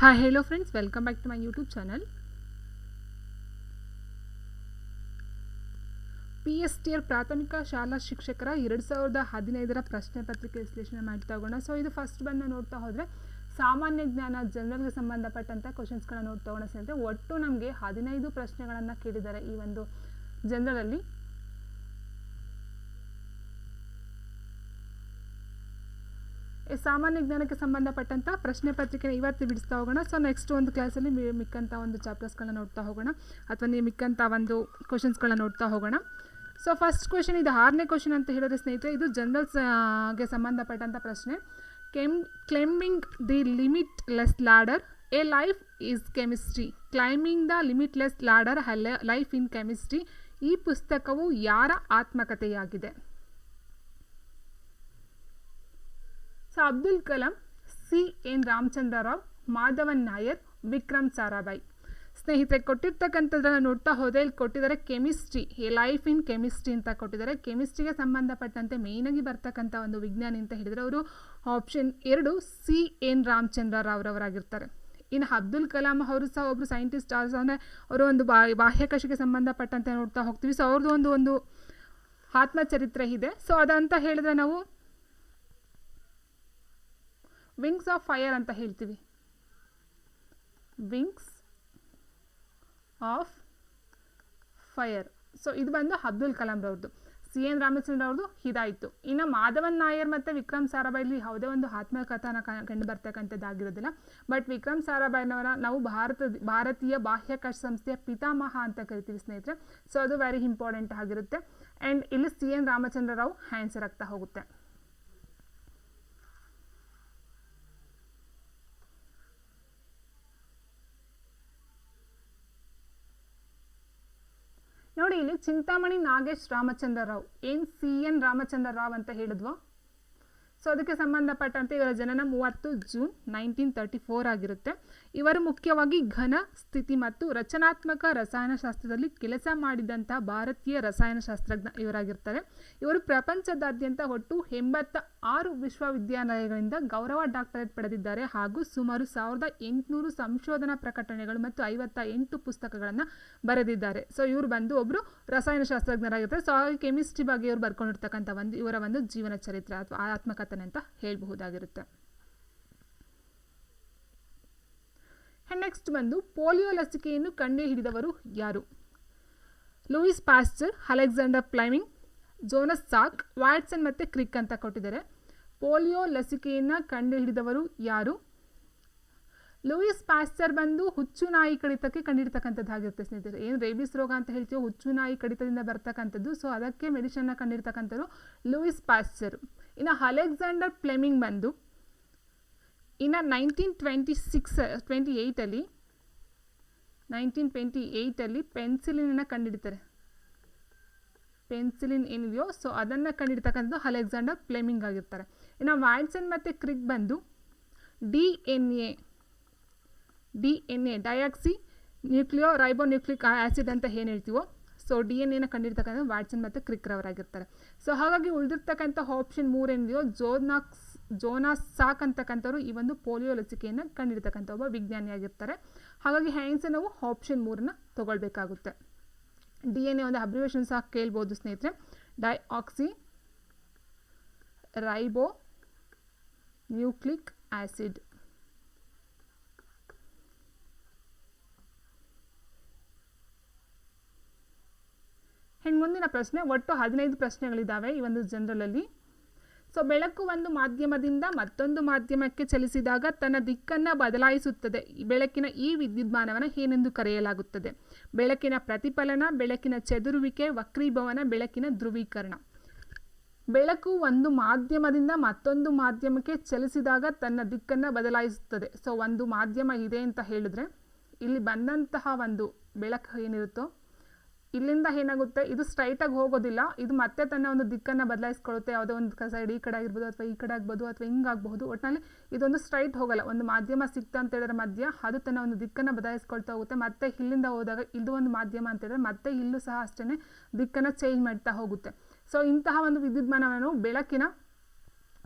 Hi hello friends welcome back to my YouTube channel P S T R ಪ್ರಾಥಮಿಕ ಶಾಲಾ ಶಿಕ್ಷಕರ ಎರಡು ಸಾವಿರದ ಹದಿನೈದರ ಪ್ರಶ್ನೆ ಪತ್ರಿಕೆ ವಿಶ್ಲೇಷಣೆ ಮಾಡ್ತಾ ಹೋಗೋಣ. ಸೊ ಇದು ಫಸ್ಟ್ ಬಂದು ನೋಡ್ತಾ ಹೋದರೆ, ಸಾಮಾನ್ಯ ಜ್ಞಾನ ಜನರಲ್ಗೆ ಸಂಬಂಧಪಟ್ಟಂಥ ಕ್ವಶನ್ಸ್ಗಳನ್ನ ನೋಡ್ತಾ ಹೋಗೋಣ. ಸ್ನೇಹಿತರೆ, ಒಟ್ಟು ನಮಗೆ ಹದಿನೈದು ಪ್ರಶ್ನೆಗಳನ್ನು ಕೇಳಿದ್ದಾರೆ ಈ ಒಂದು ಜನರಲಲ್ಲಿ ಸಾಮಾನ್ಯ ಜ್ಞಾನಕ್ಕೆ ಸಂಬಂಧಪಟ್ಟಂಥ ಪ್ರಶ್ನೆ ಪತ್ರಿಕೆ ಇವತ್ತು ಬಿಡಿಸ್ತಾ ಹೋಗೋಣ. ಸೊ ನೆಕ್ಸ್ಟ್ ಒಂದು ಕ್ಲಾಸಲ್ಲಿ ಮಿಕ್ಕಂಥ ಒಂದು ಚಾಪ್ಟರ್ಸ್ಗಳನ್ನ ನೋಡ್ತಾ ಹೋಗೋಣ. ಅಥವಾ ನೀವು ಮಿಕ್ಕಂಥ ಒಂದು ಕ್ವಶನ್ಸ್ಗಳನ್ನ ನೋಡ್ತಾ ಹೋಗೋಣ. ಸೊ ಫಸ್ಟ್ ಕ್ವಶನ್ ಇದು ಆರನೇ ಕ್ವಶನ್ ಅಂತ ಹೇಳಿದ್ರೆ ಸ್ನೇಹಿತರೆ, ಇದು ಜನರಲ್ಸ್ಗೆ ಸಂಬಂಧಪಟ್ಟಂಥ ಪ್ರಶ್ನೆ. Chem climbing the limitless a life is chemistry climbing the limitless ladder life in chemistry ಈ ಪುಸ್ತಕವು ಯಾರ ಆತ್ಮಕಥೆಯಾಗಿದೆ? So Abdul Kalam, C N Ramachandra Rao Madhavan Nair, Vikram Sarabhai. ಸ್ನೇಹಿತರೆ, ಕೊಟ್ಟಿರ್ತಕ್ಕಂಥದ್ದನ್ನು ನೋಡ್ತಾ ಹೋದರೆ ಕೊಟ್ಟಿದ್ದಾರೆ chemistry. A life in chemistry ಅಂತ ಕೊಟ್ಟಿದ್ದಾರೆ. ಕೆಮಿಸ್ಟ್ರಿಗೆ ಸಂಬಂಧಪಟ್ಟಂತೆ ಮೇಯ್ನಾಗಿ ಬರ್ತಕ್ಕಂಥ ಒಂದು ವಿಜ್ಞಾನಿ ಅಂತ ಹೇಳಿದರೆ ಅವರು ಆಪ್ಷನ್ ಎರಡು ಸಿ ಎನ್ ರಾಮಚಂದ್ರ ರಾವ್ರವರಾಗಿರ್ತಾರೆ ಇನ್ನು ಅಬ್ದುಲ್ ಕಲಾಂ ಅವರು ಸಹ ಒಬ್ಬರು ಸೈಂಟಿಸ್ಟ್ ಅಂದರೆ ಅವರು ಒಂದು ಬಾ ಬಾಹ್ಯಾಕಾಶಕ್ಕೆ ಸಂಬಂಧಪಟ್ಟಂತೆ ನೋಡ್ತಾ ಹೋಗ್ತೀವಿ. ಸೊ ಅವ್ರದ್ದು ಒಂದು ಒಂದು ಆತ್ಮಚರಿತ್ರೆ ಇದೆ. ಸೊ ಅದಂತ ಹೇಳಿದ್ರೆ ನಾವು ವಿಂಗ್ಸ್ ಆಫ್ ಫೈರ್ ಅಂತ ಹೇಳ್ತೀವಿ. ವಿಂಗ್ಸ್ ಆಫ್ ಫೈರ್ ಸೊ ಇದು ಬಂದು ಅಬ್ದುಲ್ ಕಲಾಂ ರವ್ರದ್ದು ಸಿ. ಎನ್. ರಾಮಚಂದ್ರ ಅವ್ರದ್ದು ಇದಾಯಿತು. ಇನ್ನು ಮಾಧವನ್ ನಾಯರ್ ಮತ್ತು ವಿಕ್ರಮ್ ಸಾರಾಭಾಯಿಲಿ ಯಾವುದೇ ಒಂದು ಆತ್ಮಕಥನ ಕಂಡು ಬರ್ತಕ್ಕಂಥದ್ದಾಗಿರೋದಿಲ್ಲ. ಬಟ್ ವಿಕ್ರಮ್ ಸಾರಾಭಾಯ್ನವರ ನಾವು ಭಾರತ, ಭಾರತೀಯ ಬಾಹ್ಯಾಕಾಶ ಸಂಸ್ಥೆಯ ಪಿತಾಮಹ ಅಂತ ಕರಿತೀವಿ ಸ್ನೇಹಿತರೆ. ಸೊ ಅದು ವೆರಿ ಇಂಪಾರ್ಟೆಂಟ್ ಆಗಿರುತ್ತೆ. ಆ್ಯಂಡ್ ಇಲ್ಲಿ C. N. Ramachandra Rao answer ಆಗ್ತಾ ಹೋಗುತ್ತೆ. ಇಲ್ಲಿ ಚಿಂತಾಮಣಿ ನಾಗೇಶ್ ರಾಮಚಂದ್ರ ರಾವ್ ಏನ್ ಸಿ ಎನ್ ರಾಮಚಂದ್ರ ರಾವ್ ಅಂತ ಹೇಳಿದ್ವೋ? ಸೊ ಅದಕ್ಕೆ ಸಂಬಂಧಪಟ್ಟಂತೆ ಇವರ ಜನನ ಮೂವತ್ತು ಜೂನ್ ನೈನ್ಟೀನ್ ತರ್ಟಿ ಫೋರ್ ಆಗಿರುತ್ತೆ. ಇವರು ಮುಖ್ಯವಾಗಿ ಘನ, ಸ್ಥಿತಿ ಮತ್ತು ರಚನಾತ್ಮಕ ರಸಾಯನಶಾಸ್ತ್ರದಲ್ಲಿ ಕೆಲಸ ಮಾಡಿದಂಥ ಭಾರತೀಯ ರಸಾಯನಶಾಸ್ತ್ರಜ್ಞ ಇವರಾಗಿರ್ತಾರೆ. ಇವರು ಪ್ರಪಂಚದಾದ್ಯಂತ ಒಟ್ಟು ಎಂಬತ್ತ ಆರು ವಿಶ್ವವಿದ್ಯಾಲಯಗಳಿಂದ ಗೌರವ ಡಾಕ್ಟರೇಟ್ ಪಡೆದಿದ್ದಾರೆ ಹಾಗೂ ಸುಮಾರು ಸಾವಿರದ ಎಂಟುನೂರು ಸಂಶೋಧನಾ ಪ್ರಕಟಣೆಗಳು ಮತ್ತು ಐವತ್ತ ಎಂಟು ಪುಸ್ತಕಗಳನ್ನು ಬರೆದಿದ್ದಾರೆ. ಸೊ ಇವರು ಬಂದು ಒಬ್ಬರು ರಸಾಯನಶಾಸ್ತ್ರಜ್ಞರಾಗಿರ್ತಾರೆ. ಸೊ ಕೆಮಿಸ್ಟ್ರಿ ಬಗ್ಗೆ ಇವರು ಬರ್ಕೊಂಡಿರ್ತಕ್ಕಂಥ ಒಂದು ಇವರ ಒಂದು ಜೀವನ ಚರಿತ್ರೆ ಅಥವಾ ಆತ್ಮಕಥನೆ ಅಂತ ಹೇಳಬಹುದಾಗಿರುತ್ತೆ. ನೆಕ್ಸ್ಟ್ ಬಂದು ಪೋಲಿಯೋ ಲಸಿಕೆಯನ್ನು ಕಂಡುಹಿಡಿದವರು ಯಾರು? Louis Pasteur Alexander Fleming Jonas Salk, Watson ಮತ್ತು ಕ್ರಿಕ್ ಅಂತ ಕೊಟ್ಟಿದ್ದಾರೆ. ಪೋಲಿಯೋ ಲಸಿಕೆಯನ್ನು ಕಂಡುಹಿಡಿದವರು ಯಾರು? ಲೂಯಿಸ್ ಪಾಸ್ಚರ್ ಬಂದು ಹುಚ್ಚು ನಾಯಿ ಕಡಿತಕ್ಕೆ ಕಂಡಿರ್ತಕ್ಕಂಥದ್ದಾಗಿರುತ್ತೆ ಸ್ನೇಹಿತರೆ. ಏನು ರೇಬಿಸ್ ರೋಗ ಅಂತ ಹೇಳ್ತೀವೋ ಹುಚ್ಚು ನಾಯಿ ಕಡಿತದಿಂದ ಬರ್ತಕ್ಕಂಥದ್ದು. ಸೊ ಅದಕ್ಕೆ ಮೆಡಿಷನ್ನ ಕಂಡಿರ್ತಕ್ಕಂಥದ್ದು ಲೂಯಿಸ್ ಪಾಸ್ಚರ್ ಇನ್ನು ಅಲೆಕ್ಸಾಂಡರ್ ಪ್ಲೆಮಿಂಗ್ ಬಂದು ಇನ್ನು ನೈನ್ಟೀನ್ ಟ್ವೆಂಟಿ ಸಿಕ್ಸ್ ಟ್ವೆಂಟಿ ಏಯ್ಟಲ್ಲಿ ನೈನ್ಟೀನ್ ಟ್ವೆಂಟಿ ಏಯ್ಟಲ್ಲಿ ಪೆನ್ಸಿಲಿನನ್ನು ಕಂಡುಹಿಡಿತಾರೆ ಪೆನ್ಸಿಲಿನ್ ಏನಿದೆಯೋ ಸೊ ಅದನ್ನು ಕಂಡುಹಿಡ್ತಕ್ಕಂಥದ್ದು ಅಲೆಕ್ಸಾಂಡರ್ ಪ್ಲೆಮಿಂಗ್ ಆಗಿರ್ತಾರೆ. ಇನ್ನು ವ್ಯಾಟ್ಸನ್ ಮತ್ತು ಕ್ರಿಕ್ ಬಂದು D N A, D N A deoxy nucleo ribo nucleic acid ಅಂತ ಏನು ಹೇಳ್ತೀವೋ ಸೊ ಡಿ ಎನ್ ಎನ ಕಂಡಿರ್ತಕ್ಕಂಥ ವ್ಯಾಟ್ಸನ್ ಮತ್ತು ಕ್ರಿಕ್ರವರಾಗಿರ್ತಾರೆ ಸೊ ಹಾಗಾಗಿ ಉಳಿದಿರ್ತಕ್ಕಂಥ ಆಪ್ಷನ್ ಮೂರೇನಿದೆಯೋ, ಜೋನಾಕ್ಸ್, ಜೋನಾಸ್ ಸಾಕ್ ಅಂತಕ್ಕಂಥವ್ರು ಈ ಒಂದು ಪೋಲಿಯೋ ಲಸಿಕೆಯನ್ನು ಕಂಡಿರ್ತಕ್ಕಂಥ ಒಬ್ಬ ವಿಜ್ಞಾನಿಯಾಗಿರ್ತಾರೆ ಹಾಗಾಗಿ ಹ್ಯಾಂಗ್ಸ್ ನಾವು ಆಪ್ಷನ್ ಮೂರನ್ನ ತಗೊಳ್ಬೇಕಾಗುತ್ತೆ. ಡಿ ಎನ್ ಎ ಒಂದು ಅಬ್ರಿವೇಷನ್ ಸಹ ಕೇಳ್ಬೋದು ಸ್ನೇಹಿತರೆ. ಡೈ ಆಕ್ಸಿ ರೈಬೋ ನ್ಯೂಕ್ಲಿಕ್ ಆ್ಯಸಿಡ್ ಹೆಣ್ಣು ಮುಂದಿನ ಪ್ರಶ್ನೆ? ಒಟ್ಟು ಹದಿನೈದು ಪ್ರಶ್ನೆಗಳಿದ್ದಾವೆ ಈ ಒಂದು ಜನರಲಲ್ಲಿ. ಸೊ ಬೆಳಕು ಒಂದು ಮಾಧ್ಯಮದಿಂದ ಮತ್ತೊಂದು ಮಾಧ್ಯಮಕ್ಕೆ ಚಲಿಸಿದಾಗ ತನ್ನ ದಿಕ್ಕನ್ನು ಬದಲಾಯಿಸುತ್ತದೆ. ಬೆಳಕಿನ ಈ ವಿದ್ಯುನ್ಮಾನವನ್ನು ಏನೆಂದು ಕರೆಯಲಾಗುತ್ತದೆ? ಬೆಳಕಿನ ಪ್ರತಿಫಲನ, ಬೆಳಕಿನ ಚದುರುವಿಕೆ, ವಕ್ರೀಭವನ, ಬೆಳಕಿನ ಧ್ರುವೀಕರಣ. ಬೆಳಕು ಒಂದು ಮಾಧ್ಯಮದಿಂದ ಮತ್ತೊಂದು ಮಾಧ್ಯಮಕ್ಕೆ ಚಲಿಸಿದಾಗ ತನ್ನ ದಿಕ್ಕನ್ನು ಬದಲಾಯಿಸುತ್ತದೆ. ಸೊ ಒಂದು ಮಾಧ್ಯಮ ಇದೆ ಅಂತ ಹೇಳಿದ್ರೆ, ಇಲ್ಲಿ ಬಂದಂತಹ ಒಂದು ಬೆಳಕು ಏನಿರುತ್ತೋ ಇಲ್ಲಿಂದ ಏನಾಗುತ್ತೆ? ಇದು ಸ್ಟ್ರೈಟಾಗಿ ಹೋಗೋದಿಲ್ಲ. ಇದು ಮತ್ತೆ ತನ್ನ ಒಂದು ದಿಕ್ಕನ್ನು ಬದಲಾಯಿಸ್ಕೊಳ್ಳುತ್ತೆ. ಯಾವುದೋ ಒಂದು ಸೈಡ್ ಈ ಕಡೆ ಆಗಿರ್ಬೋದು ಅಥವಾ ಈ ಕಡೆ ಆಗ್ಬೋದು ಅಥವಾ ಹಿಂಗಾಗಬಹುದು ಒಟ್ಟಿನಲ್ಲಿ ಇದೊಂದು ಸ್ಟ್ರೈಟ್ ಹೋಗಲ್ಲ. ಒಂದು ಮಾಧ್ಯಮ ಸಿಕ್ತ ಅಂತ ಹೇಳಿದ್ರೆ ಮಧ್ಯ ಅದು ತನ್ನ ಒಂದು ದಿಕ್ಕನ್ನು ಬದಲಾಯಿಸ್ಕೊಳ್ತಾ ಹೋಗುತ್ತೆ. ಮತ್ತೆ ಇಲ್ಲಿಂದ ಹೋದಾಗ ಇದು ಒಂದು ಮಾಧ್ಯಮ ಅಂತ ಹೇಳಿದ್ರೆ ಮತ್ತೆ ಇಲ್ಲೂ ಸಹ ಅಷ್ಟೇ ದಿಕ್ಕನ್ನು ಚೇಂಜ್ ಮಾಡ್ತಾ ಹೋಗುತ್ತೆ. ಸೊ ಇಂತಹ ಒಂದು ವಿದ್ಯುನ್ಮಾನವನ್ನು ಬೆಳಕಿನ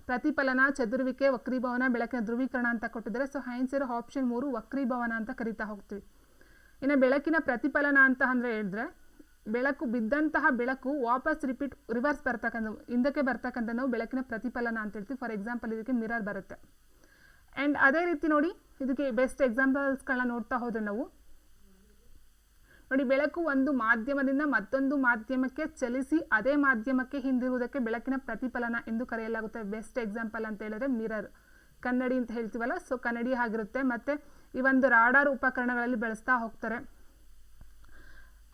ಪ್ರತಿಫಲನ, ಚದುರುವಿಕೆ, ವಕ್ರೀಭವನ, ಬೆಳಕಿನ ಧ್ರುವೀಕರಣ ಅಂತ ಕೊಟ್ಟಿದ್ದಾರೆ. ಸೊ ಆನ್ಸರ್ ಆಪ್ಷನ್ ಮೂರು ವಕ್ರೀಭವನ ಅಂತ ಕರಿತಾ ಹೋಗ್ತೀವಿ. ಇನ್ನು ಬೆಳಕಿನ ಪ್ರತಿಫಲನ ಅಂತ ಅಂದರೆ ಹೇಳಿದ್ರೆ ಬೆಳಕು ಬಿದ್ದಂತಹ ಬೆಳಕು ವಾಪಸ್ ರಿಪೀಟ್ ರಿವರ್ಸ್ ಬರ್ತಕ್ಕಂಥ, ಹಿಂದಕ್ಕೆ ಬರ್ತಕ್ಕಂಥ ನಾವು ಬೆಳಕಿನ ಪ್ರತಿಫಲನ ಅಂತ ಹೇಳ್ತೀವಿ. ಫಾರ್ ಎಕ್ಸಾಂಪಲ್ ಇದಕ್ಕೆ ಮಿರರ್ ಬರುತ್ತೆ. ಆ್ಯಂಡ್ ಅದೇ ರೀತಿ ನೋಡಿ, ಇದಕ್ಕೆ ಬೆಸ್ಟ್ ಎಕ್ಸಾಂಪಲ್ಸ್ಗಳನ್ನ ನೋಡ್ತಾ ಹೋದ್ರೆ ನಾವು, ನೋಡಿ ಬೆಳಕು ಒಂದು ಮಾಧ್ಯಮದಿಂದ ಮತ್ತೊಂದು ಮಾಧ್ಯಮಕ್ಕೆ ಚಲಿಸಿ ಅದೇ ಮಾಧ್ಯಮಕ್ಕೆ ಹಿಂದಿರುವುದಕ್ಕೆ ಬೆಳಕಿನ ಪ್ರತಿಫಲನ ಎಂದು ಕರೆಯಲಾಗುತ್ತೆ. ಬೆಸ್ಟ್ ಎಕ್ಸಾಂಪಲ್ ಅಂತ ಹೇಳಿದ್ರೆ ಮಿರರ್ ಕನ್ನಡಿ ಅಂತ ಹೇಳ್ತೀವಲ್ಲ ಸೊ ಕನ್ನಡಿ ಆಗಿರುತ್ತೆ ಮತ್ತು ಈ ಒಂದು ರಾಡಾರ್ ಉಪಕರಣಗಳಲ್ಲಿ ಬಳಸ್ತಾ ಹೋಗ್ತಾರೆ.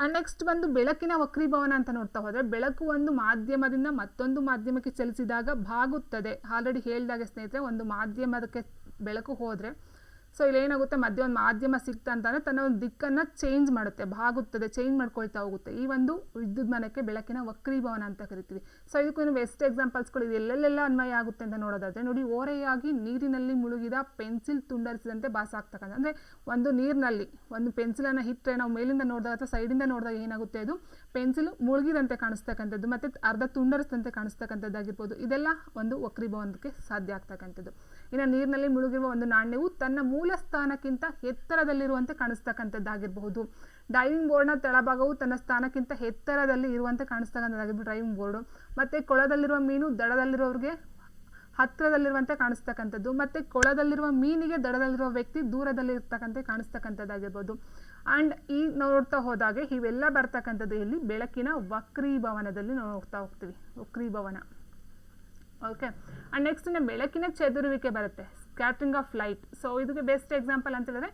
ನೆಕ್ಸ್ಟ್ ಬಂದು ಬೆಳಕಿನ ವಕ್ರೀಭವನ ಅಂತ ನೋಡ್ತಾ ಹೋದರೆ, ಬೆಳಕು ಒಂದು ಮಾಧ್ಯಮದಿಂದ ಮತ್ತೊಂದು ಮಾಧ್ಯಮಕ್ಕೆ ಚಲಿಸಿದಾಗ ಬಾಗುತ್ತದೆ. ಆಲ್ರೆಡಿ ಹೇಳಿದಾಗೆ ಸ್ನೇಹಿತರೆ, ಒಂದು ಮಾಧ್ಯಮದಕ್ಕೆ ಬೆಳಕು ಹೋದರೆ ಸೊ ಇಲ್ಲಿ ಏನಾಗುತ್ತೆ ಮಧ್ಯ ಒಂದು ಮಾಧ್ಯಮ ಸಿಕ್ತ ಅಂತಂದರೆ ತನ್ನ ಒಂದು ದಿಕ್ಕನ್ನು ಚೇಂಜ್ ಮಾಡುತ್ತೆ, ಬಾಗುತ್ತದೆ ಚೇಂಜ್ ಮಾಡ್ಕೊಳ್ತಾ ಹೋಗುತ್ತೆ. ಈ ಒಂದು ವಿದ್ಯುತ್ಮಾನಕ್ಕೆ ಬೆಳಕಿನ ವಕ್ರೀಭವನ ಅಂತ ಕರಿತೀವಿ. ಸೊ ಇದಕ್ಕೂ ವೆಸ್ಟ್ ಎಕ್ಸಾಂಪಲ್ಸ್ಗಳು ಇದು. ಎಲ್ಲೆಲ್ಲೆಲ್ಲ ಅನ್ವಯ ಆಗುತ್ತೆ ಅಂತ ನೋಡೋದಾದರೆ, ನೋಡಿ ಓರೆಯಾಗಿ ನೀರಿನಲ್ಲಿ ಮುಳುಗಿದ ಪೆನ್ಸಿಲ್ ತುಂಡರಿಸಿದಂತೆ ಭಾಸ ಆಗ್ತಕ್ಕಂಥ ಅಂದರೆ ಒಂದು ನೀರಿನಲ್ಲಿ ಒಂದು ಪೆನ್ಸಿಲನ್ನು ಇಟ್ಟರೆ ನಾವು ಮೇಲಿಂದ ನೋಡಿದಾಗ ಅಥವಾ ಸೈಡಿಂದ ನೋಡಿದಾಗ ಏನಾಗುತ್ತೆ ಅದು? ಪೆನ್ಸಿಲ್ ಮುಳುಗಿದಂತೆ ಕಾಣಿಸ್ತಕ್ಕಂಥದ್ದು, ಮತ್ತು ಅರ್ಧ ತುಂಡರಿಸಿದಂತೆ ಕಾಣಿಸ್ತಕ್ಕಂಥದ್ದಾಗಿರ್ಬೋದು. ಇದೆಲ್ಲ ಒಂದು ವಕ್ರೀಭವನಕ್ಕೆ ಸಾಧ್ಯ ಆಗ್ತಕ್ಕಂಥದ್ದು. ಇನ್ನು ನೀರಿನಲ್ಲಿ ಮುಳುಗಿರುವ ಒಂದು ನಾಣ್ಯವು ತನ್ನ ಮೂಲ ಸ್ಥಾನಕ್ಕಿಂತ ಎತ್ತರದಲ್ಲಿರುವಂತೆ ಕಾಣಿಸ್ತಕ್ಕಂಥದ್ದಾಗಿರಬಹುದು. ಡೈವಿಂಗ್ ಬೋರ್ಡ್ನ ತಳಭಾಗವು ತನ್ನ ಸ್ಥಾನಕ್ಕಿಂತ ಎತ್ತರದಲ್ಲಿ ಇರುವಂತೆ ಕಾಣಿಸ್ತಕ್ಕಂಥದ್ದಾಗಿರ್ಬೋದು ಡ್ರೈವಿಂಗ್ ಬೋರ್ಡು ಮತ್ತು ಕೊಳದಲ್ಲಿರುವ ಮೀನು ದಡದಲ್ಲಿರೋರಿಗೆ ಹತ್ತಿರದಲ್ಲಿರುವಂತೆ ಕಾಣಿಸ್ತಕ್ಕಂಥದ್ದು. ಮತ್ತು ಕೊಳದಲ್ಲಿರುವ ಮೀನಿಗೆ ದಡದಲ್ಲಿರುವ ವ್ಯಕ್ತಿ ದೂರದಲ್ಲಿ ಇರ್ತಕ್ಕಂತೆ ಕಾಣಿಸ್ತಕ್ಕಂಥದ್ದಾಗಿರ್ಬೋದು. ಆ್ಯಂಡ್ ಈ ನೋಡ್ತಾ ಹೋದಾಗೆ ಇವೆಲ್ಲ ಬರ್ತಕ್ಕಂಥದ್ದು ಇಲ್ಲಿ ಬೆಳಕಿನ ವಕ್ರೀಭವನದಲ್ಲಿ ನಾವು ನೋಡ್ತಾ ಹೋಗ್ತೀವಿ. ವಕ್ರೀಭವನ. ಓಕೆ ಆ್ಯಂಡ್ ನೆಕ್ಸ್ಟ್ ಬೆಳಕಿನ ಚದುರುವಿಕೆ ಬರುತ್ತೆ. ಸ್ಕ್ಯಾಟ್ರಿಂಗ್ ಆಫ್ ಲೈಟ್ ಸೊ ಇದಕ್ಕೆ ಬೆಸ್ಟ್ ಎಕ್ಸಾಂಪಲ್ ಅಂತ ಹೇಳಿದ್ರೆ,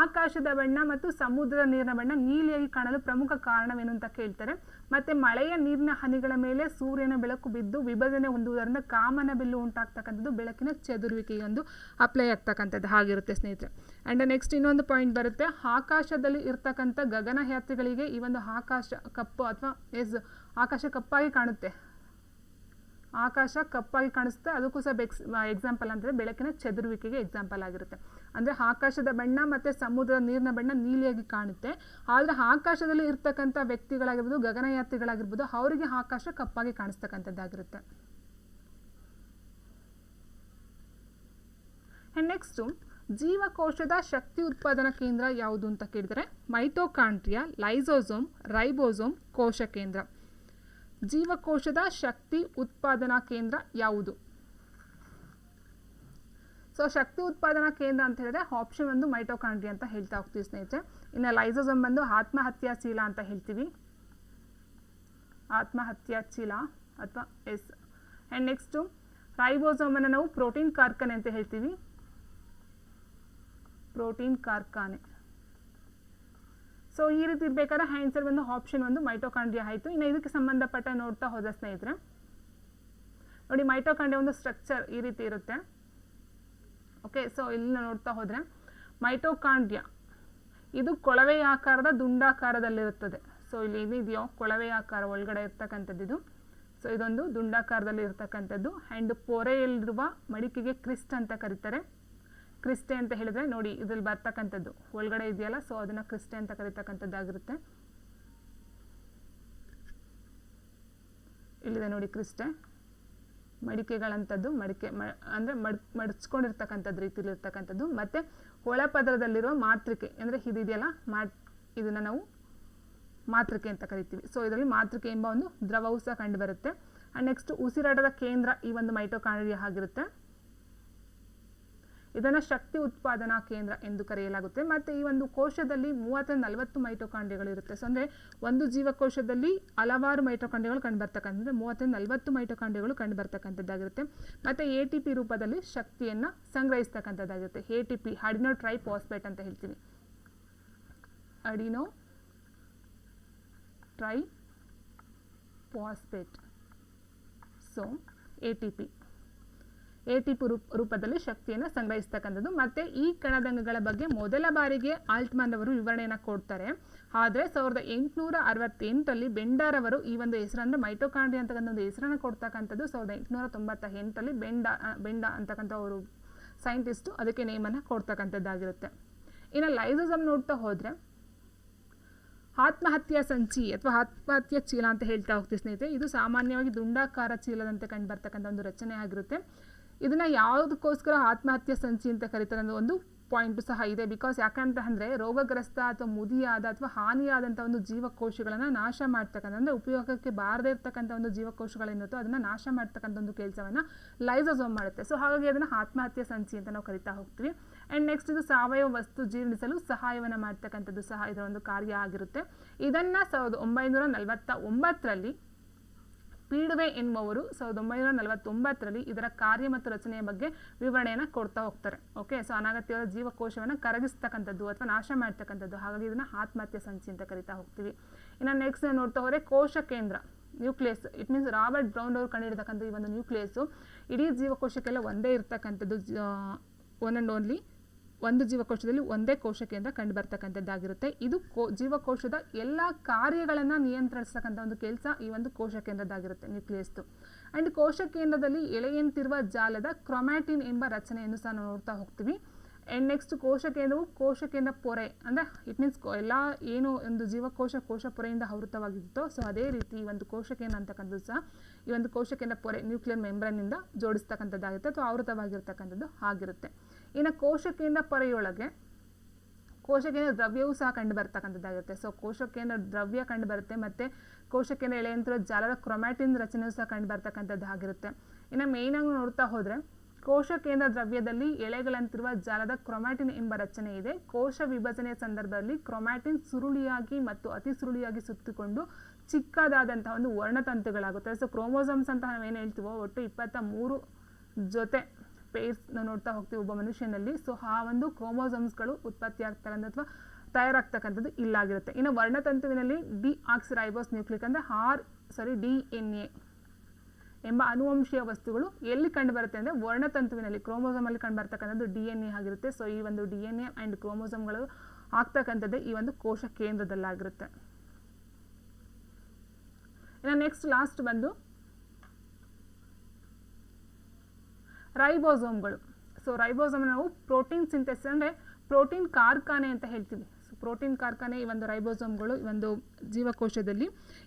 ಆಕಾಶದ ಬಣ್ಣ ಮತ್ತು ಸಮುದ್ರದ ನೀರಿನ ಬಣ್ಣ ನೀಲಿಯಾಗಿ ಕಾಣಲು ಪ್ರಮುಖ ಕಾರಣವೇನು ಅಂತ ಕೇಳ್ತಾರೆ. ಮತ್ತು ಮಳೆಯ ನೀರಿನ ಹನಿಗಳ ಮೇಲೆ ಸೂರ್ಯನ ಬೆಳಕು ಬಿದ್ದು ವಿಭಜನೆ ಹೊಂದುವುದರಿಂದ ಕಾಮನ ಬಿಲ್ಲು ಉಂಟಾಗ್ತಕ್ಕಂಥದ್ದು ಬೆಳಕಿನ ಚದುರುವಿಕೆಗೆ ಒಂದು ಅಪ್ಲೈ ಆಗ್ತಕ್ಕಂಥದ್ದು. ಹಾಗಿರುತ್ತೆ ಸ್ನೇಹಿತರೆ. ಆ್ಯಂಡ್ ನೆಕ್ಸ್ಟ್ ಇನ್ನೊಂದು ಪಾಯಿಂಟ್ ಬರುತ್ತೆ. ಆಕಾಶದಲ್ಲಿ ಇರ್ತಕ್ಕಂಥ ಗಗನಯಾತ್ರಿಗಳಿಗೆ ಈ ಒಂದು ಆಕಾಶ ಕಪ್ಪು ಅಥವಾ ಎಸ್, ಆಕಾಶ ಕಪ್ಪಾಗಿ ಕಾಣುತ್ತೆ. ಆಕಾಶ ಕಪ್ಪಾಗಿ ಕಾಣಿಸುತ್ತೆ. ಅದಕ್ಕೂ ಸಹ ಬೆಕ್ಸ್ ಎಕ್ಸಾಂಪಲ್ ಅಂದರೆ ಬೆಳಕಿನ ಚದುರುವಿಕೆಗೆ ಎಕ್ಸಾಂಪಲ್ ಆಗಿರುತ್ತೆ. ಅಂದರೆ ಆಕಾಶದ ಬಣ್ಣ ಮತ್ತು ಸಮುದ್ರದ ನೀರಿನ ಬಣ್ಣ ನೀಲಿಯಾಗಿ ಕಾಣುತ್ತೆ. ಆದರೆ ಆಕಾಶದಲ್ಲಿ ಇರ್ತಕ್ಕಂಥ ವ್ಯಕ್ತಿಗಳಾಗಿರ್ಬೋದು, ಗಗನಯಾತ್ರಿಗಳಾಗಿರ್ಬೋದು, ಅವರಿಗೆ ಆಕಾಶ ಕಪ್ಪಾಗಿ ಕಾಣಿಸ್ತಕ್ಕಂಥದ್ದಾಗಿರುತ್ತೆ. ನೆಕ್ಸ್ಟು ಜೀವಕೋಶದ ಶಕ್ತಿ ಉತ್ಪಾದನಾ ಕೇಂದ್ರ ಯಾವುದು ಅಂತ ಕೇಳಿದರೆ ಮೈಟೋಕಾಂಟ್ರಿಯಾ ಲೈಸೋಸೋಮ್, ರೈಬೋಸೋಮ್, ಕೋಶ ಕೇಂದ್ರ. ಜೀವಕೋಶದ ಶಕ್ತಿ ಉತ್ಪಾದನಾ ಕೇಂದ್ರ ಯಾವುದು? ಸೊ ಶಕ್ತಿ ಉತ್ಪಾದನಾ ಕೇಂದ್ರ ಅಂತ ಹೇಳಿದ್ರೆ ಆಪ್ಷನ್ ಒಂದು ಮೈಟೋಕಾಂಡ್ರಿ ಅಂತ ಹೇಳ್ತಾ ಹೋಗ್ತೀವಿ ಸ್ನೇಹಿತರೆ. ಇನ್ನು ಲೈಸೋಸಮ್ ಬಂದು ಆತ್ಮಹತ್ಯಾ ಚೀಲ ಅಂತ ಹೇಳ್ತೀವಿ. ಆತ್ಮಹತ್ಯಾ ಚೀಲ ಅಥವಾ ಎಸ್. ಆ್ಯಂಡ್ ನೆಕ್ಸ್ಟು ರೈಬೋಸೋಮನ್ನು ನಾವು ಪ್ರೋಟೀನ್ ಕಾರ್ಖಾನೆ ಅಂತ ಹೇಳ್ತೀವಿ. ಪ್ರೋಟೀನ್ ಕಾರ್ಖಾನೆ. ಸೊ ಈ ರೀತಿ ಇರಬೇಕಾದ್ರೆ ಆನ್ಸರ್ ಒಂದು ಆಪ್ಷನ್ ಒಂದು ಮೈಟೋಕಾಂಡ್ರಿಯಾ ಆಯಿತು. ಇನ್ನು ಇದಕ್ಕೆ ಸಂಬಂಧಪಟ್ಟ ನೋಡ್ತಾ ಹೋದ ಸ್ನೇಹಿತರೆ, ನೋಡಿ ಮೈಟೋಕಾಂಡ್ರಿಯ ಒಂದು ಸ್ಟ್ರಕ್ಚರ್ ಈ ರೀತಿ ಇರುತ್ತೆ. ಓಕೆ ಸೊ ಇಲ್ಲಿ ನೋಡ್ತಾ ಹೋದರೆ ಮೈಟೋಕಾಂಡ್ರಿಯಾ ಇದು ಕೊಳವೆ ಆಕಾರದ ದುಂಡಾಕಾರದಲ್ಲಿರುತ್ತದೆ. ಸೊ ಇಲ್ಲಿ ಏನಿದೆಯೋ ಕೊಳವೆ ಆಕಾರ ಒಳಗಡೆ ಇರ್ತಕ್ಕಂಥದ್ದು ಇದು. ಸೊ ಇದೊಂದು ದುಂಡಾಕಾರದಲ್ಲಿ ಇರ್ತಕ್ಕಂಥದ್ದು ಆ್ಯಂಡ್ ಪೊರೆಯಲ್ಲಿರುವ ಮಡಿಕೆಗೆ ಕ್ರಿಸ್ಟ್ ಅಂತ ಕರೀತಾರೆ. ಕ್ರಿಸ್ಟೆ ಅಂತ ಹೇಳಿದ್ರೆ ನೋಡಿ, ಇದ್ರಲ್ಲಿ ಬರ್ತಕ್ಕಂಥದ್ದು. ಒಳಗಡೆ ಇದೆಯಲ್ಲ ಸೊ ಅದನ್ನ ಕ್ರಿಸ್ಟೆ ಅಂತ ಕರೀತಕ್ಕಂಥದ್ದಾಗಿರುತ್ತೆ. ಇಲ್ಲಿದೆ ನೋಡಿ ಕ್ರಿಸ್ಟೆ. ಮಡಿಕೆಗಳಂಥದ್ದು, ಮಡಿಕೆ, ಮ, ಅಂದರೆ ಮಡ್, ಮಡಚ್ಕೊಂಡಿರ್ತಕ್ಕಂಥದ್ದು ರೀತಿಲಿರ್ತಕ್ಕಂಥದ್ದು ಮತ್ತು ಒಳಪದರದಲ್ಲಿರುವ ಮಾತೃಕೆ ಅಂದರೆ ಇದಿದೆಯಲ್ಲ ಮಾ ಇದನ್ನು ನಾವು ಮಾತೃಕೆ ಅಂತ ಕರಿತೀವಿ. ಸೊ ಇದರಲ್ಲಿ ಮಾತೃಕೆ ಎಂಬ ಒಂದು ದ್ರವವು ಸಹ ಕಂಡುಬರುತ್ತೆ. ಆ್ಯಂಡ್ ನೆಕ್ಸ್ಟ್ ಉಸಿರಾಟದ ಕೇಂದ್ರ ಈ ಒಂದು ಮೈಟೋಕಾಂಡ್ರಿಯಾ ಆಗಿರುತ್ತೆ ಇದನ್ನು ಶಕ್ತಿ ಉತ್ಪಾದನಾ ಕೇಂದ್ರ ಎಂದು ಕರೆಯಲಾಗುತ್ತೆ. ಮತ್ತು ಈ ಒಂದು ಕೋಶದಲ್ಲಿ ಮೂವತ್ತ ನಲವತ್ತು ಮೈಟೋಕಾಂಡ್ರಿಯಗಳು ಇರುತ್ತೆ ಸೊ, ಅಂದರೆ ಒಂದು ಜೀವಕೋಶದಲ್ಲಿ ಹಲವಾರು ಮೈಟೋಕಾಂಡ್ರಿಯಗಳು ಕಂಡುಬರ್ತಕ್ಕಂಥದ್ದು. ಮೂವತ್ತ ನಲವತ್ತು ಮೈಟೋಕಾಂಡ್ರಿಯಗಳು ಕಂಡುಬರ್ತಕ್ಕಂಥದ್ದಾಗಿರುತ್ತೆ. ಮತ್ತು ಎ ಟಿ ಪಿ ರೂಪದಲ್ಲಿ ಶಕ್ತಿಯನ್ನು ಸಂಗ್ರಹಿಸ್ತಕ್ಕಂಥದ್ದಾಗಿರುತ್ತೆ. A T P adeno triphosphate ಅಂತ ಹೇಳ್ತೀವಿ. Adeno triphosphate so, A T P. A T P ರೂಪ, ರೂಪದಲ್ಲಿ ಶಕ್ತಿಯನ್ನು ಸಂಗ್ರಹಿಸ್ತಕ್ಕಂಥದ್ದು. ಮತ್ತು ಈ ಕಣದಂಗಗಳ ಬಗ್ಗೆ ಮೊದಲ ಬಾರಿಗೆ ಆಲ್ಟ್ಮನ್ ಅವರು ವಿವರಣೆಯನ್ನು ಕೊಡ್ತಾರೆ. ಆದರೆ ಸಾವಿರದ ಎಂಟುನೂರ ಅರವತ್ತೆಂಟರಲ್ಲಿ ಬೆಂಡಾರ್ ಅವರು ಈ ಒಂದು ಹೆಸರು, ಅಂದರೆ ಮೈಟೋಕಾಂಡ್ರಿ ಅಂತಕ್ಕಂಥ ಒಂದು ಹೆಸರನ್ನು ಕೊಡ್ತಕ್ಕಂಥದ್ದು ಸಾವಿರದ ಎಂಟುನೂರ ತೊಂಬತ್ತ ಎಂಟರಲ್ಲಿ ಬೆಂಡ ಬೆಂಡ ಅಂತಕ್ಕಂಥ ಅವರು ಸೈಂಟಿಸ್ಟು. ಅದಕ್ಕೆ ನೇಮನ್ನು ಕೊಡ್ತಕ್ಕಂಥದ್ದಾಗಿರುತ್ತೆ. ಇನ್ನು ಲೈಸೋಸಮ್ ನೋಡ್ತಾ ಹೋದರೆ ಆತ್ಮಹತ್ಯಾ ಸಂಚಿ ಅಥವಾ ಆತ್ಮಹತ್ಯಾ ಚೀಲ ಅಂತ ಹೇಳ್ತಾ ಹೋಗ್ತೀವಿ ಸ್ನೇಹಿತರೆ. ಇದು ಸಾಮಾನ್ಯವಾಗಿ ದುಂಡಾಕಾರ ಚೀಲದಂತೆ ಕಂಡು ಬರ್ತಕ್ಕಂಥ ಒಂದು ರಚನೆ ಆಗಿರುತ್ತೆ. ಇದನ್ನು ಯಾವುದಕ್ಕೋಸ್ಕರ ಆತ್ಮಹತ್ಯೆ ಸಂಚಿ ಅಂತ ಕರೀತಾರೆ ಅನ್ನೋ ಒಂದು ಪಾಯಿಂಟು ಸಹ ಇದೆ. ಬಿಕಾಸ್ ಯಾಕಂತ ಅಂದರೆ ರೋಗಗ್ರಸ್ತ ಅಥವಾ ಮುದಿಯಾದ ಅಥವಾ ಹಾನಿಯಾದಂಥ ಒಂದು ಜೀವಕೋಶಗಳನ್ನು ನಾಶ ಮಾಡ್ತಕ್ಕಂಥ, ಅಂದರೆ ಉಪಯೋಗಕ್ಕೆ ಬಾರದೇ ಇರ್ತಕ್ಕಂಥ ಒಂದು ಜೀವಕೋಶಗಳೇನಿರುತ್ತೋ ಅದನ್ನು ನಾಶ ಮಾಡ್ತಕ್ಕಂಥ ಒಂದು ಕೆಲಸವನ್ನು ಲೈಸೋಸೋಮ್ ಮಾಡುತ್ತೆ. ಸೊ ಹಾಗಾಗಿ ಅದನ್ನು ಆತ್ಮಹತ್ಯೆ ಸಂಚಿ ಅಂತ ನಾವು ಕರಿತಾ ಹೋಗ್ತೀವಿ. ಆ್ಯಂಡ್ ನೆಕ್ಸ್ಟ್ ಇದು ಸಾವಯವ ವಸ್ತು ಜೀರ್ಣಿಸಲು ಸಹಾಯವನ್ನು ಮಾಡ್ತಕ್ಕಂಥದ್ದು ಸಹ ಇದರ ಒಂದು ಕಾರ್ಯ ಆಗಿರುತ್ತೆ. ಇದನ್ನು ಸಾವಿರದ ಒಂಬೈನೂರ ನಲವತ್ತ ಒಂಬತ್ತರಲ್ಲಿ ಪೀಡುವೆ ಎನ್ನುವವರು ಸಾವಿರದ ಒಂಬೈನೂರ ನಲವತ್ತೊಂಬತ್ತರಲ್ಲಿ ಇದರ ಕಾರ್ಯ ಮತ್ತು ರಚನೆಯ ಬಗ್ಗೆ ವಿವರಣೆಯನ್ನು ಕೊಡ್ತಾ ಹೋಗ್ತಾರೆ. ಓಕೆ ಸೊ ಅನಾಗತ್ಯವಾದ ಜೀವಕೋಶವನ್ನು ಕರಗಿಸ್ತಕ್ಕಂಥದ್ದು ಅಥವಾ ನಾಶ ಮಾಡ್ತಕ್ಕಂಥದ್ದು, ಹಾಗಾಗಿ ಇದನ್ನು ಆತ್ಮಹತ್ಯೆ ಸಂಚಿ ಅಂತ ಕರಿತಾ ಹೋಗ್ತೀವಿ. ಇನ್ನು ನೆಕ್ಸ್ಟ್ ನೋಡ್ತಾ ಹೋದರೆ ಕೋಶ ಕೇಂದ್ರ nucleus it means Robert Brown ಅವರು ಕಂಡುಹಿಡಿತಕ್ಕಂಥ ಈ ಒಂದು ನ್ಯೂಕ್ಲಿಯಸ್ಸು ಇಡೀ ಜೀವಕೋಶಕ್ಕೆಲ್ಲ ಒಂದೇ ಇರ್ತಕ್ಕಂಥದ್ದು ಒನ್ ಆ್ಯಂಡ್ ಓನ್ಲಿ ಒಂದು ಜೀವಕೋಶದಲ್ಲಿ ಒಂದೇ ಕೋಶ ಕೇಂದ್ರ ಕಂಡು ಬರ್ತಕ್ಕಂಥದ್ದಾಗಿರುತ್ತೆ ಇದು ಕೋ, ಜೀವಕೋಶದ ಎಲ್ಲ ಕಾರ್ಯಗಳನ್ನು ನಿಯಂತ್ರಿಸ್ತಕ್ಕಂಥ ಒಂದು ಕೆಲಸ ಈ ಒಂದು ಕೋಶ ಕೇಂದ್ರದ್ದಾಗಿರುತ್ತೆ ನ್ಯೂಕ್ಲಿಯಸ್ದು ಆ್ಯಂಡ್ ಕೋಶ ಕೇಂದ್ರದಲ್ಲಿ ಎಳೆಯಂತಿರುವ ಜಾಲದ ಕ್ರೊಮ್ಯಾಟಿನ್ ಎಂಬ ರಚನೆಯನ್ನು ಸಹ ನೋಡ್ತಾ ಹೋಗ್ತೀವಿ. ಆ್ಯಂಡ್ ನೆಕ್ಸ್ಟ್ ಕೋಶ ಕೇಂದ್ರವು ಕೋಶ ಕೇಂದ್ರ ಪೊರೆ, ಅಂದರೆ ಇಟ್ ಮೀನ್ಸ್ ಎಲ್ಲ ಏನು ಒಂದು ಜೀವಕೋಶ ಕೋಶ ಪೊರೆಯಿಂದ ಆವೃತವಾಗಿರುತ್ತೋ ಸೊ ಅದೇ ರೀತಿ ಈ ಒಂದು ಕೋಶ ಕೇಂದ್ರ ಅಂತಕ್ಕಂಥದ್ದು ಸಹ ಈ ಒಂದು ಕೋಶ ಕೇಂದ್ರ ಪೊರೆ ನ್ಯೂಕ್ಲಿಯರ್ ಮೆಂಬ್ರನ್ನಿಂದ ಜೋಡಿಸ್ತಕ್ಕಂಥದ್ದಾಗಿರುತ್ತೆ, ಅಥವಾ ಆವೃತವಾಗಿರ್ತಕ್ಕಂಥದ್ದು ಆಗಿರುತ್ತೆ. ಇನ್ನು ಕೋಶ ಕೇಂದ್ರ ಪೊರೆಯೊಳಗೆ ಕೋಶ ಕೇಂದ್ರ ದ್ರವ್ಯವೂ ಸಹ ಕಂಡು ಬರ್ತಕ್ಕಂಥದ್ದಾಗಿರುತ್ತೆ ಸೊ ಕೋಶ ಕೇಂದ್ರ ದ್ರವ್ಯ ಕಂಡು ಬರುತ್ತೆ ಮತ್ತು ಕೋಶ ಕೇಂದ್ರ ಎಳೆಯಂತರ ಜಾಲದ ಕ್ರೊಮ್ಯಾಟಿನ್ ರಚನೆಯೂ ಸಹ ಕಂಡು ಬರ್ತಕ್ಕಂಥದ್ದು ಆಗಿರುತ್ತೆ ಇನ್ನು ಮೇಯ್ನಾಗಿ ನೋಡ್ತಾ ಹೋದರೆ ಕೋಶ ಕೇಂದ್ರ ದ್ರವ್ಯದಲ್ಲಿ ಎಳೆಗಳಂತಿರುವ ಜಾಲದ ಕ್ರೊಮ್ಯಾಟಿನ್ ಎಂಬ ರಚನೆ ಇದೆ. ಕೋಶ ವಿಭಜನೆಯ ಸಂದರ್ಭದಲ್ಲಿ ಕ್ರೊಮ್ಯಾಟಿನ್ ಸುರುಳಿಯಾಗಿ ಮತ್ತು ಅತಿ ಸುರುಳಿಯಾಗಿ ಸುತ್ತಿಕೊಂಡು ಚಿಕ್ಕದಾದಂತಹ ಒಂದು ವರ್ಣತಂತುಗಳಾಗುತ್ತೆ. ಸೊ ಕ್ರೋಮೋಸಮ್ಸ್ ಅಂತ ನಾವೇನು ಹೇಳ್ತೀವೋ, ಒಟ್ಟು ಇಪ್ಪತ್ತ ಮೂರು ಜೊತೆ ಪೇರ್ಸ್ ನಾವು ನೋಡ್ತಾ ಹೋಗ್ತೀವಿ ಒಬ್ಬ ಮನುಷ್ಯನಲ್ಲಿ. ಸೊ, ಆ ಒಂದು ಕ್ರೋಮೋಸೋಮ್ಸ್ಗಳು ಉತ್ಪತ್ತಿ ಆಗ್ತಕ್ಕಂಥ ಅಥವಾ ತಯಾರಾಗ್ತಕ್ಕಂಥದ್ದು ಇಲ್ಲಾಗಿರುತ್ತೆ. ಇನ್ನು ವರ್ಣತಂತುವಿನಲ್ಲಿ D ಆಕ್ಸಿರೈಬೋಸ್ nucleic nucleic R, sorry D N A ಎಂಬ ಅನುವಂಶೀಯ ವಸ್ತುಗಳು ಎಲ್ಲಿ ಕಂಡುಬರುತ್ತೆ ಅಂದರೆ ವರ್ಣತಂತುವಿನಲ್ಲಿ, ಕ್ರೋಮೋಸಮಲ್ಲಿ ಕಂಡುಬರ್ತಕ್ಕಂಥದ್ದು ಡಿ ಎನ್ ಎ ಆಗಿರುತ್ತೆ. ಸೊ, ಈ ಒಂದು ಡಿ ಎನ್ ಎ ಆ್ಯಂಡ್ ಕ್ರೋಮೋಸಮ್ಗಳು ಆಗ್ತಕ್ಕಂಥದ್ದೇ ಈ ಒಂದು ಕೋಶ ಕೇಂದ್ರದಲ್ಲಾಗಿರುತ್ತೆ. ಇನ್ನು ನೆಕ್ಸ್ಟ್ ಲಾಸ್ಟ್ ಬಂದು ರೈಬೋಸೋಮ್ಗಳು. ಸೊ ರೈಬೋಸೋಮ್ ನಾವು ಪ್ರೋಟೀನ್ ಸಿಂಥೆಸಿಸ್ ಅಂದರೆ ಪ್ರೋಟೀನ್ ಕಾರ್ಖಾನೆ ಅಂತ ಹೇಳ್ತೀವಿ. ಸೊ ಪ್ರೋಟೀನ್ ಕಾರ್ಖಾನೆ ಈ ಒಂದು ರೈಬೋಸೋಮ್ಗಳು ಈ ಒಂದು ಜೀವಕೋಶದಲ್ಲಿ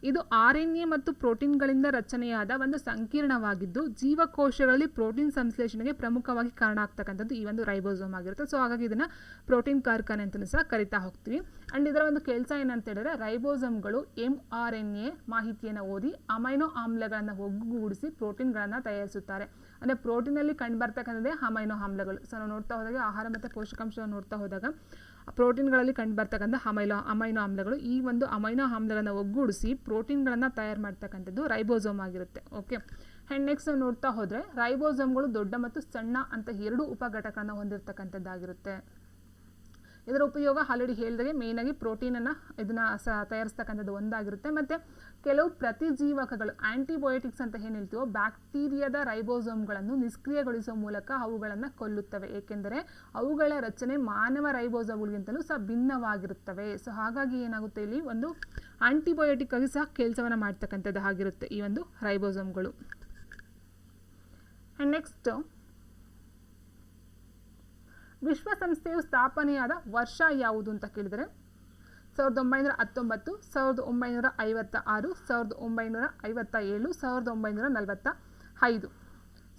ಇದು ಆರ್ ಎನ್ ಎ ಮತ್ತು ಪ್ರೋಟೀನ್ಗಳಿಂದ ರಚನೆಯಾದ ಒಂದು ಸಂಕೀರ್ಣವಾಗಿದ್ದು ಜೀವಕೋಶಗಳಲ್ಲಿ ಪ್ರೋಟೀನ್ ಸಂಶ್ಲೇಷಣೆಗೆ ಪ್ರಮುಖವಾಗಿ ಕಾರಣ ಆಗ್ತಕ್ಕಂಥದ್ದು ಈ ಒಂದು ರೈಬೋಸೋಮ್ ಆಗಿರುತ್ತೆ. ಸೊ ಹಾಗಾಗಿ ಇದನ್ನು ಪ್ರೋಟೀನ್ ಕಾರ್ಖಾನೆ ಅಂತಲೂ ಸಹ ಕರಿತಾ ಹೋಗ್ತೀವಿ. ಆ್ಯಂಡ್ ಇದರ ಒಂದು ಕೆಲಸ ಏನಂತ ಹೇಳಿದ್ರೆ ರೈಬೋಸೋಮ್ಗಳು ಎಂ ಆರ್ ಎನ್ ಎ ಮಾಹಿತಿಯನ್ನು ಓದಿ ಅಮೈನೋ ಆಮ್ಲಗಳನ್ನು ಒಗ್ಗೂಡಿಸಿ ಪ್ರೋಟೀನ್ಗಳನ್ನು ತಯಾರಿಸುತ್ತಾರೆ. ಅಂದರೆ ಪ್ರೋಟೀನಲ್ಲಿ ಕಂಡು ಬರ್ತಕ್ಕಂಥದ್ದೇ ಅಮೈನೋ ಆಮ್ಲಗಳು. ಸೊ ನಾವು ನೋಡ್ತಾ ಹೋದಾಗ ಆಹಾರ ಮತ್ತು ಪೋಷಕಾಂಶವನ್ನು ನೋಡ್ತಾ ಹೋದಾಗ ಪ್ರೋಟೀನ್ಗಳಲ್ಲಿ ಕಂಡು ಬರ್ತಕ್ಕಂಥ ಅಮೈನೋ ಅಮೈನೋ ಆಮ್ಲಗಳು ಈ ಒಂದು ಅಮೈನೋ ಆಮ್ಲಗಳನ್ನು ಒಗ್ಗೂಡಿಸಿ ಪ್ರೋಟೀನ್ಗಳನ್ನು ತಯಾರು ಮಾಡ್ತಕ್ಕಂಥದ್ದು ರೈಬೋಸೋಮ್ ಆಗಿರುತ್ತೆ. ಓಕೆ ಆ್ಯಂಡ್ ನೆಕ್ಸ್ಟ್ ನಾವು ನೋಡ್ತಾ ಹೋದರೆ ರೈಬೋಸೋಮ್ಗಳು ದೊಡ್ಡ ಮತ್ತು ಸಣ್ಣ ಅಂತ ಎರಡು ಉಪಘಟಕಗಳನ್ನು ಹೊಂದಿರತಕ್ಕಂಥದ್ದಾಗಿರುತ್ತೆ. ಇದರ ಉಪಯೋಗ ಆಲ್ರೆಡಿ ಹೇಳಿದಾಗೆ ಮೇಯ್ನಾಗಿ ಪ್ರೋಟೀನನ್ನು ಇದನ್ನು ಸ ತಯಾರಿಸ್ತಕ್ಕಂಥದ್ದು ಒಂದಾಗಿರುತ್ತೆ. ಮತ್ತು ಕೆಲವು ಪ್ರತಿಜೀವಕಗಳು ಆ್ಯಂಟಿಬಯೋಟಿಕ್ಸ್ ಅಂತ ಏನು ಹೇಳ್ತೀವೋ ಬ್ಯಾಕ್ಟೀರಿಯಾದ ರೈಬೋಸೋಮ್ಗಳನ್ನು ನಿಷ್ಕ್ರಿಯಗೊಳಿಸುವ ಮೂಲಕ ಅವುಗಳನ್ನು ಕೊಲ್ಲುತ್ತವೆ. ಏಕೆಂದರೆ ಅವುಗಳ ರಚನೆ ಮಾನವ ರೈಬೋಸೋಮ್ಗಳಿಗಿಂತಲೂ ಸಹ ಭಿನ್ನವಾಗಿರುತ್ತವೆ. ಸೊ ಹಾಗಾಗಿ ಏನಾಗುತ್ತೆ ಇಲ್ಲಿ ಒಂದು ಆಂಟಿಬಯೋಟಿಕ್ ಆಗಿ ಸಹ ಕೆಲಸವನ್ನು ಮಾಡ್ತಕ್ಕಂಥದ್ದು ಆಗಿರುತ್ತೆ ಈ ಒಂದು ರೈಬೋಸೋಮ್ಗಳು ಆ್ಯಂಡ್ ನೆಕ್ಸ್ಟ್ ವಿಶ್ವಸಂಸ್ಥೆಯು ಸ್ಥಾಪನೆಯಾದ ವರ್ಷ ಯಾವುದು ಅಂತ ಕೇಳಿದರೆ ಸಾವಿರದ ಒಂಬೈನೂರ ಹತ್ತೊಂಬತ್ತು, ಸಾವಿರದ ಒಂಬೈನೂರ ಐವತ್ತ ಆರು ಸಾವಿರದ ಒಂಬೈನೂರ ಐವತ್ತ ಏಳು ಸಾವಿರದ ಒಂಬೈನೂರ ನಲವತ್ತ ಐದು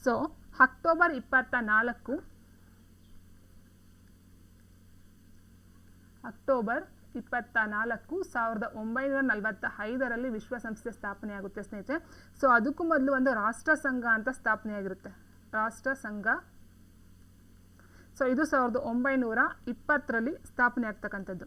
ಸೊ ಅಕ್ಟೋಬರ್ ಇಪ್ಪತ್ತ ನಾಲ್ಕು ಅಕ್ಟೋಬರ್ ಇಪ್ಪತ್ತ ನಾಲ್ಕು ಸಾವಿರದ ಒಂಬೈನೂರ ನಲವತ್ತ ಐದರಲ್ಲಿ ವಿಶ್ವಸಂಸ್ಥೆ ಸ್ಥಾಪನೆಯಾಗುತ್ತೆ ಸ್ನೇಹಿತರೆ. ಸೊ ಅದಕ್ಕೂ ಮೊದಲು ಒಂದು ರಾಷ್ಟ್ರ ಸಂಘ ಅಂತ ಸ್ಥಾಪನೆಯಾಗಿರುತ್ತೆ. ರಾಷ್ಟ್ರ ಸಂಘ ಸೊ ಇದು ಸಾವಿರದ ಒಂಬೈನೂರ ಇಪ್ಪತ್ತರಲ್ಲಿ ಸ್ಥಾಪನೆ ಆಗ್ತಕ್ಕಂಥದ್ದು.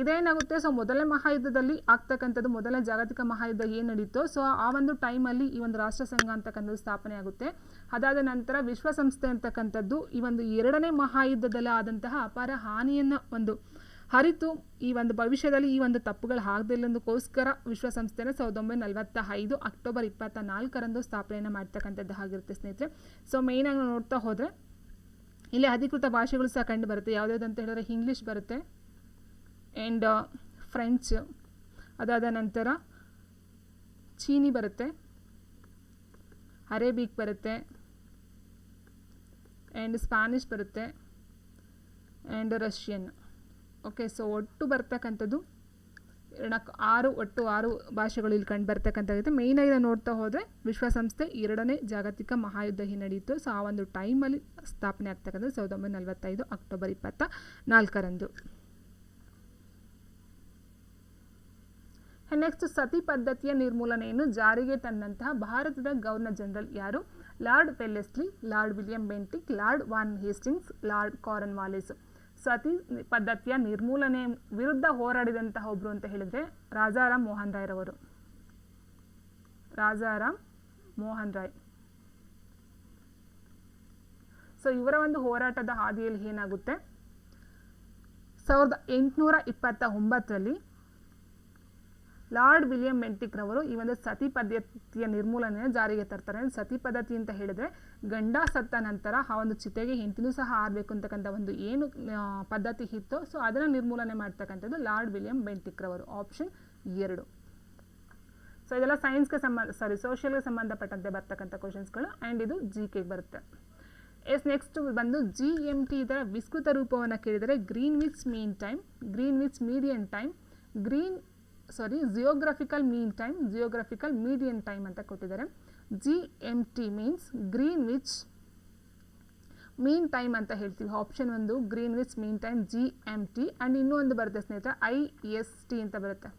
ಇದೇನಾಗುತ್ತೆ? ಸೊ ಮೊದಲನೇ ಮಹಾಯುದ್ಧದಲ್ಲಿ ಆಗ್ತಕ್ಕಂಥದ್ದು, ಮೊದಲನೇ ಜಾಗತಿಕ ಮಹಾಯುದ್ಧ ಏನು ನಡೀತೋ, ಸೊ ಆ ಒಂದು ಟೈಮಲ್ಲಿ ಈ ಒಂದು ರಾಷ್ಟ್ರ ಸಂಘ ಅಂತಕ್ಕಂಥದ್ದು ಸ್ಥಾಪನೆ ಆಗುತ್ತೆ. ಅದಾದ ನಂತರ ವಿಶ್ವಸಂಸ್ಥೆ ಅಂತಕ್ಕಂಥದ್ದು ಈ ಒಂದು ಎರಡನೇ ಮಹಾಯುದ್ಧದಲ್ಲಿ ಆದಂತಹ ಅಪಾರ ಹಾನಿಯನ್ನು ಒಂದು ಹರಿತು ಈ ಒಂದು ಭವಿಷ್ಯದಲ್ಲಿ ಈ ಒಂದು ತಪ್ಪುಗಳು ಆಗದಿಲ್ಲದಕ್ಕೋಸ್ಕರ ವಿಶ್ವಸಂಸ್ಥೆನ ಸಾವಿರದ ಒಂಬೈನೂರ ನಲವತ್ತ ಐದು ಅಕ್ಟೋಬರ್ ಇಪ್ಪತ್ತ ನಾಲ್ಕರಂದು ಸ್ಥಾಪನೆಯನ್ನು ಮಾಡ್ತಕ್ಕಂಥದ್ದು ಆಗಿರುತ್ತೆ ಸ್ನೇಹಿತರೆ. ಸೊ ಮೇಯ್ನಾಗಿ ನೋಡ್ತಾ ಹೋದರೆ ಇಲ್ಲಿ ಅಧಿಕೃತ ಭಾಷೆಗಳು ಸಹ ಕಂಡು ಬರುತ್ತೆ. ಯಾವುದ್ಯಾವ್ದು ಅಂತ ಹೇಳಿದ್ರೆ ಇಂಗ್ಲೀಷ್ ಬರುತ್ತೆ. ಆ್ಯಂಡ್ ಫ್ರೆಂಚ್ ಅದಾದ ನಂತರ ಚೀನಿ ಬರುತ್ತೆ. ಅರೇಬಿಕ್ ಬರುತ್ತೆ. ಆ್ಯಂಡ್ ಸ್ಪ್ಯಾನಿಷ್ ಬರುತ್ತೆ. ಆ್ಯಂಡ್ ರಷ್ಯನ್ ಓಕೆ ಸೊ ಒಟ್ಟು ಬರ್ತಕ್ಕಂಥದ್ದು ನಾಲ್ಕು ಆರು ಒಟ್ಟು ಆರು ಭಾಷೆಗಳು ಇಲ್ಲಿ ಕಂಡು ಬರ್ತಕ್ಕಂಥದ್ದು ಮೇಯ್ನಾಗಿ ನಾವು ನೋಡ್ತಾ ಹೋದರೆ ವಿಶ್ವಸಂಸ್ಥೆ ಎರಡನೇ ಜಾಗತಿಕ ಮಹಾಯುದ್ಧ ಹಿನ್ನಡೆಯಿತು. ಸೊ, ಆ ಒಂದು ಟೈಮಲ್ಲಿ ಸ್ಥಾಪನೆ ಆಗ್ತಕ್ಕಂಥದ್ದು ಸಾವಿರದ ಒಂಬೈನೂರ ನಲವತ್ತೈದು, ಅಕ್ಟೋಬರ್ ಇಪ್ಪತ್ತ ನಾಲ್ಕರಂದು. ನೆಕ್ಸ್ಟ್ ಸತಿ ಪದ್ಧತಿಯ ನಿರ್ಮೂಲನೆಯನ್ನು ಜಾರಿಗೆ ತಂದಂತಹ ಭಾರತದ ಗವರ್ನರ್ ಜನರಲ್ ಯಾರು? Lord Wellesley, Lord William Bentinck, Lord Warren Hastings, Lord Cornwallis. Sati ಪದ್ಧತಿಯ ನಿರ್ಮೂಲನೆ ವಿರುದ್ಧ ಹೋರಾಡಿದಂತಹ ಒಬ್ಬರು ಅಂತ ಹೇಳಿದರೆ ರಾಜಾರಾಮ್ ಮೋಹನ್ ರಾಯ್ರವರು ರಾಜಾರಾಮ್ ಮೋಹನ್ ರಾಯ್. ಸೊ ಇವರ ಒಂದು ಹೋರಾಟದ ಹಾದಿಯಲ್ಲಿ ಏನಾಗುತ್ತೆ? ಸಾವಿರದ ಎಂಟುನೂರ ಇಪ್ಪತ್ತ ಒಂಬತ್ತರಲ್ಲಿ ಲಾರ್ಡ್ ವಿಲಿಯಂ ಮೆಂಟಿಕ್ ರವರು ಈ ಒಂದು ಸತಿ ಪದ್ಧತಿಯ ನಿರ್ಮೂಲನೆಯನ್ನು ಜಾರಿಗೆ ತರ್ತಾರೆ. ಸತಿ ಪದ್ಧತಿ ಅಂತ ಹೇಳಿದ್ರೆ ಗಂಡ ಸತ್ತ ನಂತರ ಆ ಒಂದು ಚಿತೆಗೆ ಹೆಂಡತಿನೂ ಸಹ ಆರಬೇಕು ಅಂತಕ್ಕಂಥ ಒಂದು ಏನು ಪದ್ಧತಿ ಇತ್ತು, ಸೊ ಅದನ್ನು ನಿರ್ಮೂಲನೆ ಮಾಡ್ತಕ್ಕಂಥದ್ದು ಲಾರ್ಡ್ ವಿಲಿಯಂ ಬೆಂಟಿಕ್ ರವರು ಆಪ್ಷನ್ ಎರಡು. ಸೊ ಇದೆಲ್ಲ ಸೈನ್ಸ್ಗೆ ಸಂಬಂಧ ಸಾರಿ, ಸೋಷಿಯಲ್ಗೆ ಸಂಬಂಧಪಟ್ಟಂತೆ ಬರ್ತಕ್ಕಂಥ ಕ್ವಶನ್ಸ್ಗಳು. ಆ್ಯಂಡ್ ಇದು ಜಿ ಕೆಗೆ ಬರುತ್ತೆ. ಎಸ್, ನೆಕ್ಸ್ಟ್ ಬಂದು ಜಿ ಎಂ ಟಿ ಇದರ ವಿಸ್ತೃತ ರೂಪವನ್ನು ಕೇಳಿದರೆ Greenwich mean time Greenwich median time, green sorry geographical mean time geographical median time ಅಂತ ಕೊಟ್ಟಿದ್ದಾರೆ. G M T means Greenwich mean time ಅಂತ ಹೇಳ್ತೀವಿ. ಆಪ್ಷನ್ ಒಂದು Greenwich mean time G M T and ಇನ್ನೂ ಒಂದು ಬರುತ್ತೆ ಸ್ನೇಹಿತರೆ ಐ ಎಸ್ ಟಿ ಅಂತ ಬರುತ್ತೆ.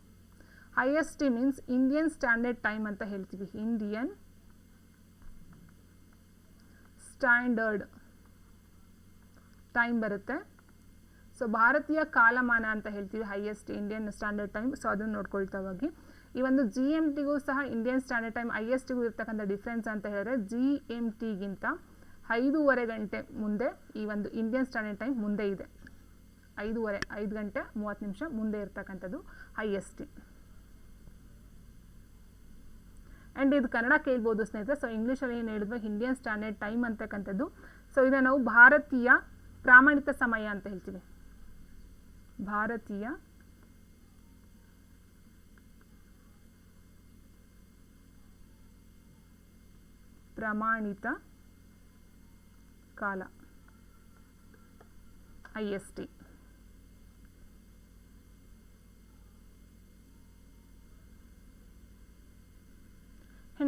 I S T means Indian standard time ಅಂತ ಹೇಳ್ತೀವಿ. ಇಂಡಿಯನ್ ಸ್ಟ್ಯಾಂಡರ್ಡ್ ಟೈಮ್ ಬರುತ್ತೆ. ಸೊ ಭಾರತೀಯ ಕಾಲಮಾನ ಅಂತ ಹೇಳ್ತೀವಿ highest Indian standard time so ಅದನ್ನು ನೋಡ್ಕೊಳ್ತಾ ಈ ಒಂದು ಜಿ ಎಂ ಟಿಗೂ ಸಹ Indian standard time I S ಟಿಗೂ ಇರ್ತಕ್ಕಂಥ ಡಿಫ್ರೆನ್ಸ್ ಅಂತ ಹೇಳಿದ್ರೆ ಜಿ ಎಂ ಟಿಗಿಂತ ಐದೂವರೆ ಗಂಟೆ ಮುಂದೆ ಈ ಒಂದು ಇಂಡಿಯನ್ ಸ್ಟ್ಯಾಂಡರ್ಡ್ ಟೈಮ್ ಮುಂದೆ ಇದೆ. ಐದೂವರೆ, ಐದು ಗಂಟೆ ಮೂವತ್ತು ನಿಮಿಷ ಮುಂದೆ ಇರ್ತಕ್ಕಂಥದ್ದು ಐ ಎಸ್ ಟಿ ಆ್ಯಂಡ್ ಇದು ಕನ್ನಡ ಕೇಳ್ಬೋದು ಸ್ನೇಹಿತರೆ. ಸೊ ಇಂಗ್ಲೀಷಲ್ಲಿ ಏನು ಹೇಳಿದ್ವಿ? ಇಂಡಿಯನ್ ಸ್ಟ್ಯಾಂಡರ್ಡ್ ಟೈಮ್ ಅಂತಕ್ಕಂಥದ್ದು. ಸೊ ಇದನ್ನು ನಾವು ಭಾರತೀಯ ಪ್ರಾಮಾಣಿಕ ಸಮಯ ಅಂತ ಹೇಳ್ತೀವಿ. ಭಾರತೀಯ ಪ್ರಮಾಣಿತ ಕಾಲ ಐ ಎಸ್ ಟಿ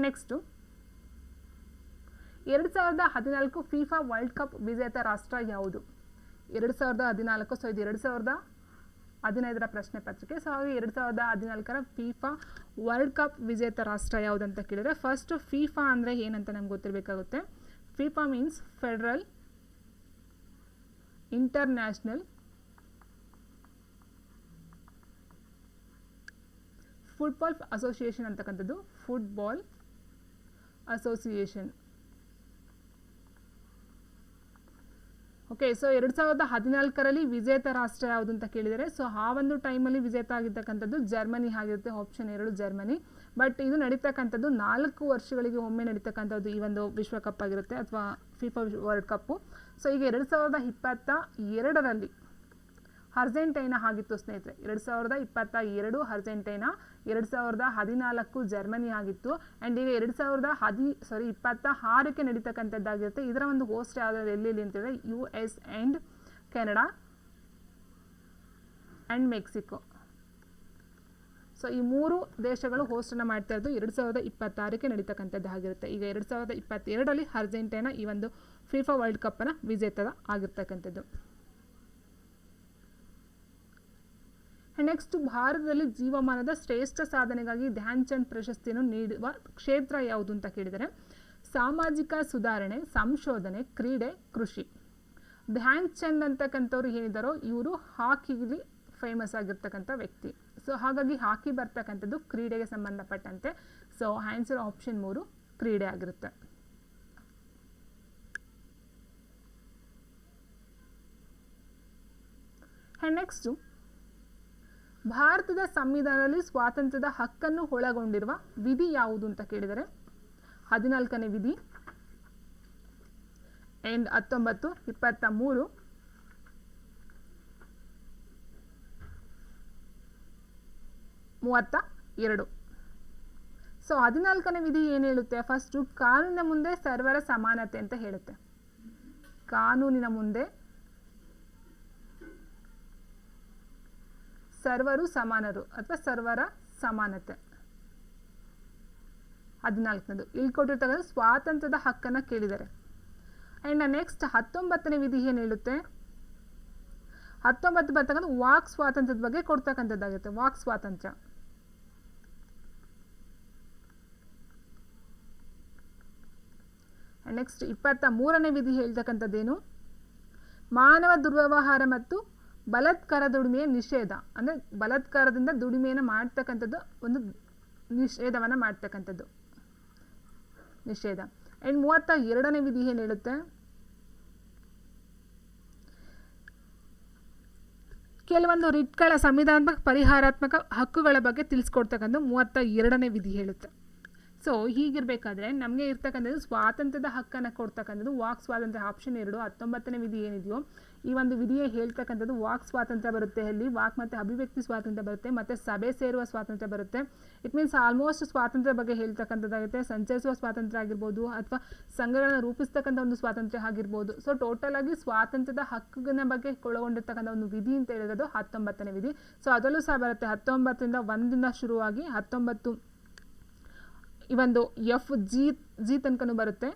ನೆಕ್ಸ್ಟು ಎರಡು ಸಾವಿರದ ಹದಿನಾಲ್ಕು ಫಿಫಾ ವರ್ಲ್ಡ್ ಕಪ್ ವಿಜೇತ ರಾಷ್ಟ್ರ ಯಾವುದು? ಎರಡು ಸಾವಿರದ ಹದಿನಾಲ್ಕು, ಸೊ ಇದು ಎರಡು ಸಾವಿರದ ಹದಿನೈದರ ಪ್ರಶ್ನೆ ಪತ್ರಿಕೆ ಸೊ ಹಾಗೆ ಎರಡು ಸಾವಿರದ ಹದಿನಾಲ್ಕರ ಫಿಫಾ ವರ್ಲ್ಡ್ ಕಪ್ ವಿಜೇತ ರಾಷ್ಟ್ರ ಯಾವುದಂತ ಕೇಳಿದ್ರೆ ಫಸ್ಟ್ ಫಿಫಾ ಅಂದರೆ ಏನಂತ ನಮ್ಗೆ ಗೊತ್ತಿರಬೇಕಾಗುತ್ತೆ. FIFA means federal international football association ಅಂತಕ್ಕಂಥದ್ದು ಫುಟ್ಬಾಲ್ ಅಸೋಸಿಯೇಷನ್ ಓಕೆ ಸೊ ಎರಡು ಸಾವಿರದ ಹದಿನಾಲ್ಕರಲ್ಲಿ ವಿಜೇತ ರಾಷ್ಟ್ರ ಯಾವುದು ಅಂತ ಕೇಳಿದರೆ ಸೊ ಆ ಒಂದು ಟೈಮಲ್ಲಿ ವಿಜೇತ ಆಗಿರ್ತಕ್ಕಂಥದ್ದು ಜರ್ಮನಿ ಆಗಿರುತ್ತೆ ಆಪ್ಷನ್ ಎರಡು ಜರ್ಮನಿ. ಬಟ್ ಇದು ನಡೀತಕ್ಕಂಥದ್ದು ನಾಲ್ಕು ವರ್ಷಗಳಿಗೆ ಒಮ್ಮೆ ನಡೀತಕ್ಕಂಥದ್ದು ಈ ಒಂದು ವಿಶ್ವಕಪ್ ಆಗಿರುತ್ತೆ, ಅಥವಾ ಫಿಫಾ ವರ್ಲ್ಡ್ ಕಪ್ಪು ಸೊ ಈಗ ಎರಡು ಸಾವಿರದ ಇಪ್ಪತ್ತ ಎರಡರಲ್ಲಿ ಅರ್ಜೆಂಟೈನಾ ಆಗಿತ್ತು ಸ್ನೇಹಿತರೆ. ಎರಡು ಸಾವಿರದ ಇಪ್ಪತ್ತ ಎರಡು ಅರ್ಜೆಂಟೈನಾ, ಎರಡು ಸಾವಿರದ ಹದಿನಾಲ್ಕು ಜರ್ಮನಿ ಆಗಿತ್ತು ಆ್ಯಂಡ್ ಈಗ ಎರಡು ಸಾವಿರದ ಹದಿ ಸಾರಿ ಇಪ್ಪತ್ತ ಆರಕ್ಕೆ ನಡೀತಕ್ಕಂಥದ್ದಾಗಿರುತ್ತೆ. ಇದರ ಒಂದು ಹೋಸ್ಟ್ ಯಾವ್ದು ಎಲ್ಲೆಲ್ಲಿ ಅಂತಂದರೆ U S and Canada and Mexico so ಈ ಮೂರು ದೇಶಗಳು ಹೋಸ್ಟನ್ನು ಮಾಡ್ತಾ ಇರೋದು ಎರಡು ಸಾವಿರದ ಇಪ್ಪತ್ತಾರಕ್ಕೆ ನಡೀತಕ್ಕಂಥದ್ದಾಗಿರುತ್ತೆ ಈಗ ಎರಡು ಸಾವಿರದ ಇಪ್ಪತ್ತೆರಡರಲ್ಲಿ ಅರ್ಜೆಂಟೈನಾ ಈ ಒಂದು ಫಿಫಾ ವರ್ಲ್ಡ್ ಕಪ್ಪನ್ನು ವಿಜೇತ ಆಗಿರ್ತಕ್ಕಂಥದ್ದು. ನೆಕ್ಸ್ಟ್ ಭಾರತದಲ್ಲಿ ಜೀವಮಾನದ ಶ್ರೇಷ್ಠ ಸಾಧನೆಗಾಗಿ ಧ್ಯಾನ್ ಚಂದ್ ಪ್ರಶಸ್ತಿಯನ್ನು ನೀಡುವ ಕ್ಷೇತ್ರ ಯಾವುದು ಅಂತ ಕೇಳಿದರೆ, ಸಾಮಾಜಿಕ ಸುಧಾರಣೆ, ಸಂಶೋಧನೆ, ಕ್ರೀಡೆ, ಕೃಷಿ. ಧ್ಯಾನ್ ಚಂದ್ ಅಂತಕ್ಕಂಥವ್ರು ಏನಿದ್ದಾರೋ ಇವರು ಹಾಕಿಲಿ ಫೇಮಸ್ ಆಗಿರ್ತಕ್ಕಂಥ ವ್ಯಕ್ತಿ. ಸೊ ಹಾಗಾಗಿ ಹಾಕಿ ಬರ್ತಕ್ಕಂಥದ್ದು ಕ್ರೀಡೆಗೆ ಸಂಬಂಧಪಟ್ಟಂತೆ. ಸೊ ಆನ್ಸರ್ ಆಪ್ಷನ್ ಮೂರು, ಕ್ರೀಡೆ ಆಗಿರುತ್ತೆ. ನೆಕ್ಸ್ಟು ಭಾರತದ ಸಂವಿಧಾನದಲ್ಲಿ ಸ್ವಾತಂತ್ರ್ಯದ ಹಕ್ಕನ್ನು ಒಳಗೊಂಡಿರುವ ವಿಧಿ ಯಾವುದು ಅಂತ ಕೇಳಿದರೆ ಹದಿನಾಲ್ಕನೇ ವಿಧಿ. ಎಂಡ್ ಹತ್ತೊಂಬತ್ತು, ಇಪ್ಪತ್ತ ಮೂರು. ಮೂವತ್ತ ಎರಡು. ಸೊ, ಹದಿನಾಲ್ಕನೇ ವಿಧಿ ಏನು ಹೇಳುತ್ತೆ? ಫಸ್ಟು ಕಾನೂನಿನ ಮುಂದೆ ಸರ್ವರ ಸಮಾನತೆ ಅಂತ ಹೇಳುತ್ತೆ. ಕಾನೂನಿನ ಮುಂದೆ ಸರ್ವರು ಸಮಾನರು ಅಥವಾ ಸರ್ವರ ಸಮಾನತೆ. ಹದಿನಾಲ್ಕನೇದು ಇಲ್ಲಿ ಕೊಟ್ಟಿರ್ತಕ್ಕಂಥ ಸ್ವಾತಂತ್ರ್ಯದ ಹಕ್ಕನ್ನು ಕೇಳಿದ್ದಾರೆ ಆ್ಯಂಡ್ ನೆಕ್ಸ್ಟ್ ಹತ್ತೊಂಬತ್ತನೇ ವಿಧಿ ಏನು ಹೇಳುತ್ತೆ? ಹತ್ತೊಂಬತ್ತು ಬರ್ತಕ್ಕಂಥ ವಾಕ್ ಸ್ವಾತಂತ್ರ್ಯದ ಬಗ್ಗೆ ಕೊಡ್ತಕ್ಕಂಥದ್ದಾಗುತ್ತೆ, ವಾಕ್ ಸ್ವಾತಂತ್ರ್ಯ. ನೆಕ್ಸ್ಟ್ ಇಪ್ಪತ್ತ ಮೂರನೇ ವಿಧಿ ಹೇಳ್ತಕ್ಕಂಥದ್ದೇನು? ಮಾನವ ದುರ್ವ್ಯವಹಾರ ಮತ್ತು ಬಲಾತ್ಕಾರ ದುಡಿಮೆಯ ನಿಷೇಧ, ಅಂದರೆ ಬಲತ್ಕಾರದಿಂದ ದುಡಿಮೆಯನ್ನು ಮಾಡ್ತಕ್ಕಂಥದ್ದು ಒಂದು ನಿಷೇಧವನ್ನು ಮಾಡ್ತಕ್ಕಂಥದ್ದು. ನಿಷೇಧ. ಆ್ಯಂಡ್ ಮೂವತ್ತ ಎರಡನೇ ವಿಧಿ ಏನು ಹೇಳುತ್ತೆ? ಕೆಲವೊಂದು ರಿಟ್ಗಳ ಸಂವಿಧಾನಾತ್ಮಕ ಪರಿಹಾರಾತ್ಮಕ ಹಕ್ಕುಗಳ ಬಗ್ಗೆ ತಿಳಿಸ್ಕೊಡ್ತಕ್ಕಂಥ ಮೂವತ್ತ ಎರಡನೇ ವಿಧಿ ಹೇಳುತ್ತೆ. ಸೊ ಹೀಗಿರಬೇಕಾದ್ರೆ ನಮಗೆ ಇರ್ತಕ್ಕಂಥದ್ದು ಸ್ವಾತಂತ್ರ್ಯದ ಹಕ್ಕನ್ನು ಕೊಡ್ತಕ್ಕಂಥದ್ದು ವಾಕ್ ಸ್ವಾತಂತ್ರ್ಯ ಆಪ್ಷನ್ ಎರಡು, ಹತ್ತೊಂಬತ್ತನೇ ವಿಧಿ ಏನಿದೆಯೋ ಈ ಒಂದು ವಿಧಿಯೇ ಹೇಳ್ತಕ್ಕಂಥದ್ದು ವಾಕ್ ಸ್ವಾತಂತ್ರ್ಯ ಬರುತ್ತೆ. ಅಲ್ಲಿ ವಾಕ್ ಮತ್ತು ಅಭಿವ್ಯಕ್ತಿ ಸ್ವಾತಂತ್ರ್ಯ ಬರುತ್ತೆ, ಮತ್ತು ಸಭೆ ಸೇರುವ ಸ್ವಾತಂತ್ರ್ಯ ಬರುತ್ತೆ. ಇಟ್ ಮೀನ್ಸ್ ಆಲ್ಮೋಸ್ಟ್ ಸ್ವಾತಂತ್ರ್ಯ ಬಗ್ಗೆ ಹೇಳ್ತಕ್ಕಂಥದ್ದಾಗುತ್ತೆ. ಸಂಚರಿಸುವ ಸ್ವಾತಂತ್ರ್ಯ ಆಗಿರ್ಬೋದು, ಅಥವಾ ಸಂಘಗಳನ್ನು ರೂಪಿಸ್ತಕ್ಕಂಥ ಒಂದು ಸ್ವಾತಂತ್ರ್ಯ ಆಗಿರ್ಬೋದು. ಸೊ ಟೋಟಲ್ ಆಗಿ ಸ್ವಾತಂತ್ರ್ಯದ ಹಕ್ಕಿನ ಬಗ್ಗೆ ಒಳಗೊಂಡಿರ್ತಕ್ಕಂಥ ಒಂದು ವಿಧಿ ಅಂತ ಹೇಳಿರೋದು ಹತ್ತೊಂಬತ್ತನೇ ವಿಧಿ. ಸೊ ಅದರಲ್ಲೂ ಸಹ ಬರುತ್ತೆ. ಹತ್ತೊಂಬತ್ತರಿಂದ ಒಂದಿಂದ ಶುರುವಾಗಿ ಹತ್ತೊಂಬತ್ತು ಈ ಒಂದು ಎಫ್ ಜಿ ಜಿ ತನಕನೂ ಬರುತ್ತೆ.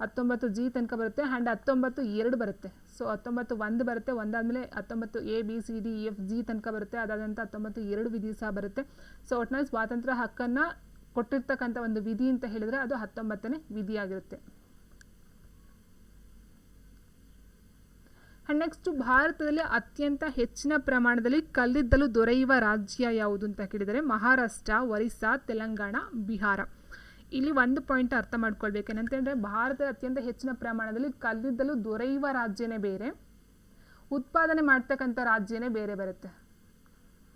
ಹತ್ತೊಂಬತ್ತು ಜಿ ತನಕ ಬರುತ್ತೆ ಆ್ಯಂಡ್ ಹತ್ತೊಂಬತ್ತು ಎರಡು ಬರುತ್ತೆ. ಸೊ ಹತ್ತೊಂಬತ್ತು ಒಂದು ಬರುತ್ತೆ, ಒಂದಾದಮೇಲೆ ಹತ್ತೊಂಬತ್ತು A, B, C, D, F, G ತನಕ ಬರುತ್ತೆ ಅದಾದಂಥ ಹತ್ತೊಂಬತ್ತು ಎರಡು ವಿಧಿ ಸಹ ಬರುತ್ತೆ. ಸೊ ಒಟ್ಟಿನಲ್ಲಿ ಸ್ವಾತಂತ್ರ್ಯ ಹಕ್ಕನ್ನು ಕೊಟ್ಟಿರ್ತಕ್ಕಂಥ ಒಂದು ವಿಧಿ ಅಂತ ಹೇಳಿದರೆ ಅದು ಹತ್ತೊಂಬತ್ತನೇ ವಿಧಿಯಾಗಿರುತ್ತೆ ಆ್ಯಂಡ್ ನೆಕ್ಸ್ಟು ಭಾರತದಲ್ಲಿ ಅತ್ಯಂತ ಹೆಚ್ಚಿನ ಪ್ರಮಾಣದಲ್ಲಿ ಕಲ್ಲಿದ್ದಲು ದೊರೆಯುವ ರಾಜ್ಯ ಯಾವುದು ಅಂತ ಕೇಳಿದರೆ ಮಹಾರಾಷ್ಟ್ರ, ಒರಿಸ್ಸಾ, ತೆಲಂಗಾಣ, ಬಿಹಾರ. ಇಲ್ಲಿ ಒಂದು ಪಾಯಿಂಟ್ ಅರ್ಥ ಮಾಡ್ಕೊಳ್ಬೇಕು. ಏನಂತಂದರೆ ಭಾರತದ ಅತ್ಯಂತ ಹೆಚ್ಚಿನ ಪ್ರಮಾಣದಲ್ಲಿ ಕಲ್ಲಿದ್ದಲು ದೊರೆಯುವ ರಾಜ್ಯನೇ ಬೇರೆ. ಉತ್ಪಾದನೆ ಮಾಡ್ತಕ್ಕಂಥ ರಾಜ್ಯನೇ ಬೇರೆ ಬರುತ್ತೆ.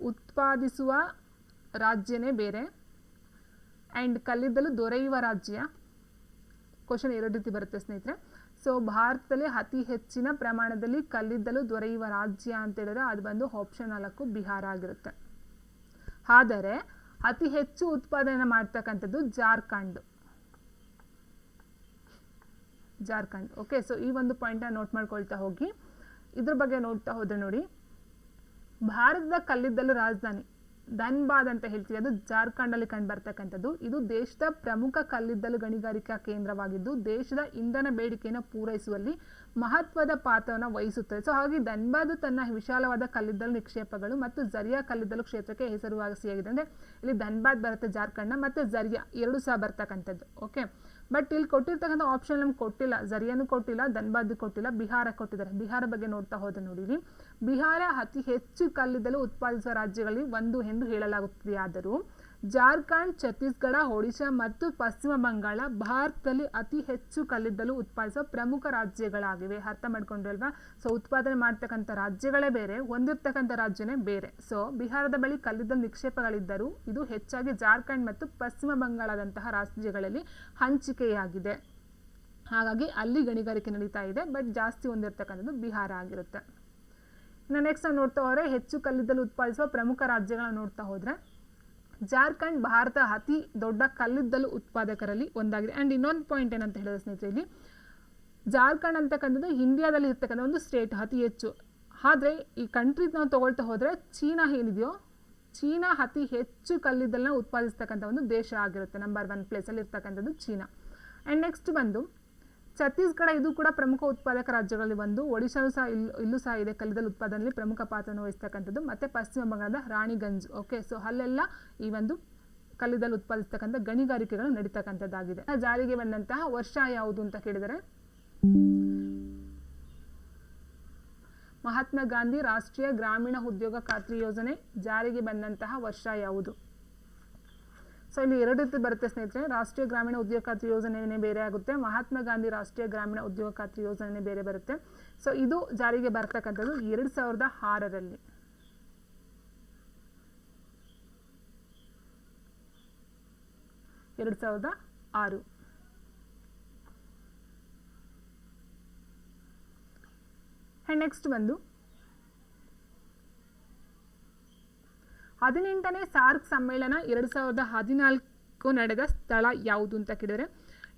ಉತ್ಪಾದಿಸುವ ರಾಜ್ಯನೇ ಬೇರೆ. ಆ್ಯಂಡ್ ಕಲ್ಲಿದ್ದಲು ದೊರೆಯುವ ರಾಜ್ಯ? ಕ್ವಶನ್ ಎರಡು ರೀತಿ ಬರುತ್ತೆ ಸ್ನೇಹಿತರೆ. ಸೊ ಭಾರತದಲ್ಲಿ ಅತಿ ಹೆಚ್ಚಿನ ಪ್ರಮಾಣದಲ್ಲಿ ಕಲ್ಲಿದ್ದಲು ದೊರೆಯುವ ರಾಜ್ಯ ಅಂತ ಹೇಳಿದ್ರೆ ಅದು ಬಂದು ಆಪ್ಷನ್ ನಾಲ್ಕು ಬಿಹಾರ ಆಗಿರುತ್ತೆ. ಆದರೆ ಅತಿ ಹೆಚ್ಚು ಉತ್ಪಾದನೆ ಮಾಡ್ತಕ್ಕಂಥದ್ದು ಜಾರ್ಖಂಡ್. ಜಾರ್ಖಂಡ್. ಓಕೆ ಸೊ ಈ ಒಂದು ಪಾಯಿಂಟ್ನ ನೋಟ್ ಮಾಡ್ಕೊಳ್ತಾ ಹೋಗಿ. ಇದ್ರ ಬಗ್ಗೆ ನೋಡ್ತಾ ಹೋದ್ರೆ ನೋಡಿ. ಭಾರತದ ಕಲ್ಲಿದ್ದಲು ರಾಜಧಾನಿ ಧನ್ಬಾದ್ ಅಂತ ಹೇಳ್ತೀವಿ. ಅದು ಜಾರ್ಖಂಡಲ್ಲಿ ಕಂಡು ಬರ್ತಕ್ಕಂಥದ್ದು ಇದು ದೇಶದ ಪ್ರಮುಖ ಕಲ್ಲಿದ್ದಲು ಗಣಿಗಾರಿಕಾ ಕೇಂದ್ರವಾಗಿದ್ದು, ದೇಶದ ಇಂಧನ ಬೇಡಿಕೆಯನ್ನು ಪೂರೈಸುವಲ್ಲಿ ಮಹತ್ವದ ಪಾತ್ರವನ್ನು ವಹಿಸುತ್ತದೆ. ಸೊ ಹಾಗೆ ಧನ್ಬಾದ್ ತನ್ನ ವಿಶಾಲವಾದ ಕಲ್ಲಿದ್ದಲು ನಿಕ್ಷೇಪಗಳು ಮತ್ತು ಜರಿಯಾ ಕಲ್ಲಿದ್ದಲು ಕ್ಷೇತ್ರಕ್ಕೆ ಹೆಸರುವಾಸಿಯಾಗಿದೆ. ಅಂದರೆ ಇಲ್ಲಿ ಧನ್ಬಾದ್ ಬರುತ್ತೆ ಜಾರ್ಖಂಡ್ನ, ಮತ್ತು ಜರಿಯಾ ಎರಡು ಸಹ ಬರ್ತಕ್ಕಂಥದ್ದು. ಓಕೆ ಬಟ್ ಇಲ್ಲಿ ಕೊಟ್ಟಿರ್ತಕ್ಕಂಥ ಆಪ್ಷನ್ ನಮ್ಗೆ ಕೊಟ್ಟಿಲ್ಲ. ಜರಿಯಾನು ಕೊಟ್ಟಿಲ್ಲ ಧನ್ಬಾದ್ ಕೊಟ್ಟಿಲ್ಲ ಬಿಹಾರ ಕೊಟ್ಟಿದ್ದಾರೆ. ಬಿಹಾರ ಬಗ್ಗೆ ನೋಡ್ತಾ ಹೋದ್ರೆ ನೋಡಿರಿ. ಬಿಹಾರ ಅತಿ ಹೆಚ್ಚು ಕಲ್ಲಿದ್ದಲು ಉತ್ಪಾದಿಸುವ ರಾಜ್ಯಗಳಲ್ಲಿ ಒಂದು ಎಂದು ಹೇಳಲಾಗುತ್ತದೆಯಾದರೂ ಜಾರ್ಖಂಡ್, ಛತ್ತೀಸ್ಗಢ, ಒಡಿಶಾ ಮತ್ತು ಪಶ್ಚಿಮ ಬಂಗಾಳ ಭಾರತದಲ್ಲಿ ಅತಿ ಹೆಚ್ಚು ಕಲ್ಲಿದ್ದಲು ಉತ್ಪಾದಿಸುವ ಪ್ರಮುಖ ರಾಜ್ಯಗಳಾಗಿವೆ. ಅರ್ಥ ಮಾಡ್ಕೊಂಡ್ರಲ್ವಾ? ಸೊ ಉತ್ಪಾದನೆ ಮಾಡ್ತಕ್ಕಂಥ ರಾಜ್ಯಗಳೇ ಬೇರೆ, ಹೊಂದಿರ್ತಕ್ಕಂಥ ರಾಜ್ಯನೇ ಬೇರೆ. ಸೊ ಬಿಹಾರದ ಬಳಿ ಕಲ್ಲಿದ್ದಲು ನಿಕ್ಷೇಪಗಳಿದ್ದರೂ ಇದು ಹೆಚ್ಚಾಗಿ ಜಾರ್ಖಂಡ್ ಮತ್ತು ಪಶ್ಚಿಮ ಬಂಗಾಳದಂತಹ ರಾಜ್ಯಗಳಲ್ಲಿ ಹಂಚಿಕೆಯಾಗಿದೆ. ಹಾಗಾಗಿ ಅಲ್ಲಿ ಗಣಿಗಾರಿಕೆ ನಡೀತಾ ಇದೆ ಬಟ್ ಜಾಸ್ತಿ ಹೊಂದಿರತಕ್ಕಂಥದ್ದು ಬಿಹಾರ ಆಗಿರುತ್ತೆ. ಇನ್ನು ನೆಕ್ಸ್ಟ್ ನಾವು ನೋಡ್ತಾ ಹೋದರೆ ಹೆಚ್ಚು ಕಲ್ಲಿದ್ದಲು ಉತ್ಪಾದಿಸುವ ಪ್ರಮುಖ ರಾಜ್ಯಗಳನ್ನು ನೋಡ್ತಾ ಹೋದರೆ ಜಾರ್ಖಂಡ್, ಭಾರತ, ಅತಿ ದೊಡ್ಡ ಕಲ್ಲಿದ್ದಲು ಉತ್ಪಾದಕರಲ್ಲಿ ಒಂದಾಗಿದೆ. ಆ್ಯಂಡ್ ಇನ್ನೊಂದು ಪಾಯಿಂಟ್ ಏನಂತ ಹೇಳಿದ್ರೆ ಸ್ನೇಹಿತರೆ, ಇಲ್ಲಿ ಜಾರ್ಖಂಡ್ ಅಂತಕ್ಕಂಥದ್ದು ಇಂಡಿಯಾದಲ್ಲಿ ಇರ್ತಕ್ಕಂಥ ಒಂದು ಸ್ಟೇಟ್ ಅತಿ ಹೆಚ್ಚು. ಆದರೆ ಈ ಕಂಟ್ರಿ ನಾವು ತೊಗೊಳ್ತಾ ಹೋದರೆ ಚೀನಾ ಏನಿದೆಯೋ, ಚೀನಾ ಅತಿ ಹೆಚ್ಚು ಕಲ್ಲಿದ್ದಲನ್ನ ಉತ್ಪಾದಿಸ್ತಕ್ಕಂಥ ಒಂದು ದೇಶ ಆಗಿರುತ್ತೆ ನಂಬರ್ ಒನ್ ಪ್ಲೇಸಲ್ಲಿ ಇರ್ತಕ್ಕಂಥದ್ದು ಚೀನಾ. ಆ್ಯಂಡ್ ನೆಕ್ಸ್ಟ್ ಬಂದು ಛತ್ತೀಸ್ಗಢ ಇದು ಕೂಡ ಪ್ರಮುಖ ಉತ್ಪಾದಕ ರಾಜ್ಯಗಳಲ್ಲಿ ಒಂದು. ಒಡಿಶಾನು ಸಹ ಇಲ್ಲೂ ಇಲ್ಲೂ ಸಹ ಇದೆ ಕಲ್ಲಿದ್ದಲು ಉತ್ಪಾದನೆಯಲ್ಲಿ ಪ್ರಮುಖ ಪಾತ್ರವನ್ನು ವಹಿಸ್ತಕ್ಕಂಥದ್ದು. ಮತ್ತು ಪಶ್ಚಿಮ ಬಂಗಾಳದ ರಾಣಿಗಂಜ್. ಓಕೆ ಸೊ ಅಲ್ಲೆಲ್ಲ ಈ ಒಂದು ಕಲ್ಲಿದ್ದಲು ಉತ್ಪಾದಿಸ್ತಕ್ಕಂಥ ಗಣಿಗಾರಿಕೆಗಳು ನಡೀತಕ್ಕಂಥದ್ದಾಗಿದೆ. ಜಾರಿಗೆ ಬಂದಂತಹ ವರ್ಷ ಯಾವುದು ಅಂತ ಕೇಳಿದರೆ, ಮಹಾತ್ಮ ಗಾಂಧಿ ರಾಷ್ಟ್ರೀಯ ಗ್ರಾಮೀಣ ಉದ್ಯೋಗ ಖಾತ್ರಿ ಯೋಜನೆ ಜಾರಿಗೆ ಬಂದಂತಹ ವರ್ಷ ಯಾವುದು? ಸೊ ಇಲ್ಲಿ ಎರಡು ರೀತಿ ಬರುತ್ತೆ ಸ್ನೇಹಿತರೆ. ರಾಷ್ಟ್ರೀಯ ಗ್ರಾಮೀಣ ಉದ್ಯೋಗ ಖಾತ್ರಿ ಯೋಜನೆಯೇ ಬೇರೆ ಆಗುತ್ತೆ. ಮಹಾತ್ಮ ಗಾಂಧಿ ರಾಷ್ಟ್ರೀಯ ಗ್ರಾಮೀಣ ಉದ್ಯೋಗ ಖಾತ್ರಿ ಯೋಜನೆಯೇ ಬೇರೆ ಬರುತ್ತೆ. ಸೊ ಇದು ಜಾರಿಗೆ ಬರ್ತಕ್ಕಂಥದ್ದು ಎರಡು ಸಾವಿರದ ಆರರಲ್ಲಿ. ಎರಡು ಸಾವಿರದ ಆರು. ನೆಕ್ಸ್ಟ್ ಬಂದು ಹದಿನೆಂಟನೇ ಸಾರ್ಕ್ ಸಮ್ಮೇಳನ ಎರಡು ಸಾವಿರದ ಹದಿನಾಲ್ಕು ನಡೆದ ಸ್ಥಳ ಯಾವುದು ಅಂತ ಕೇಳಿದರೆ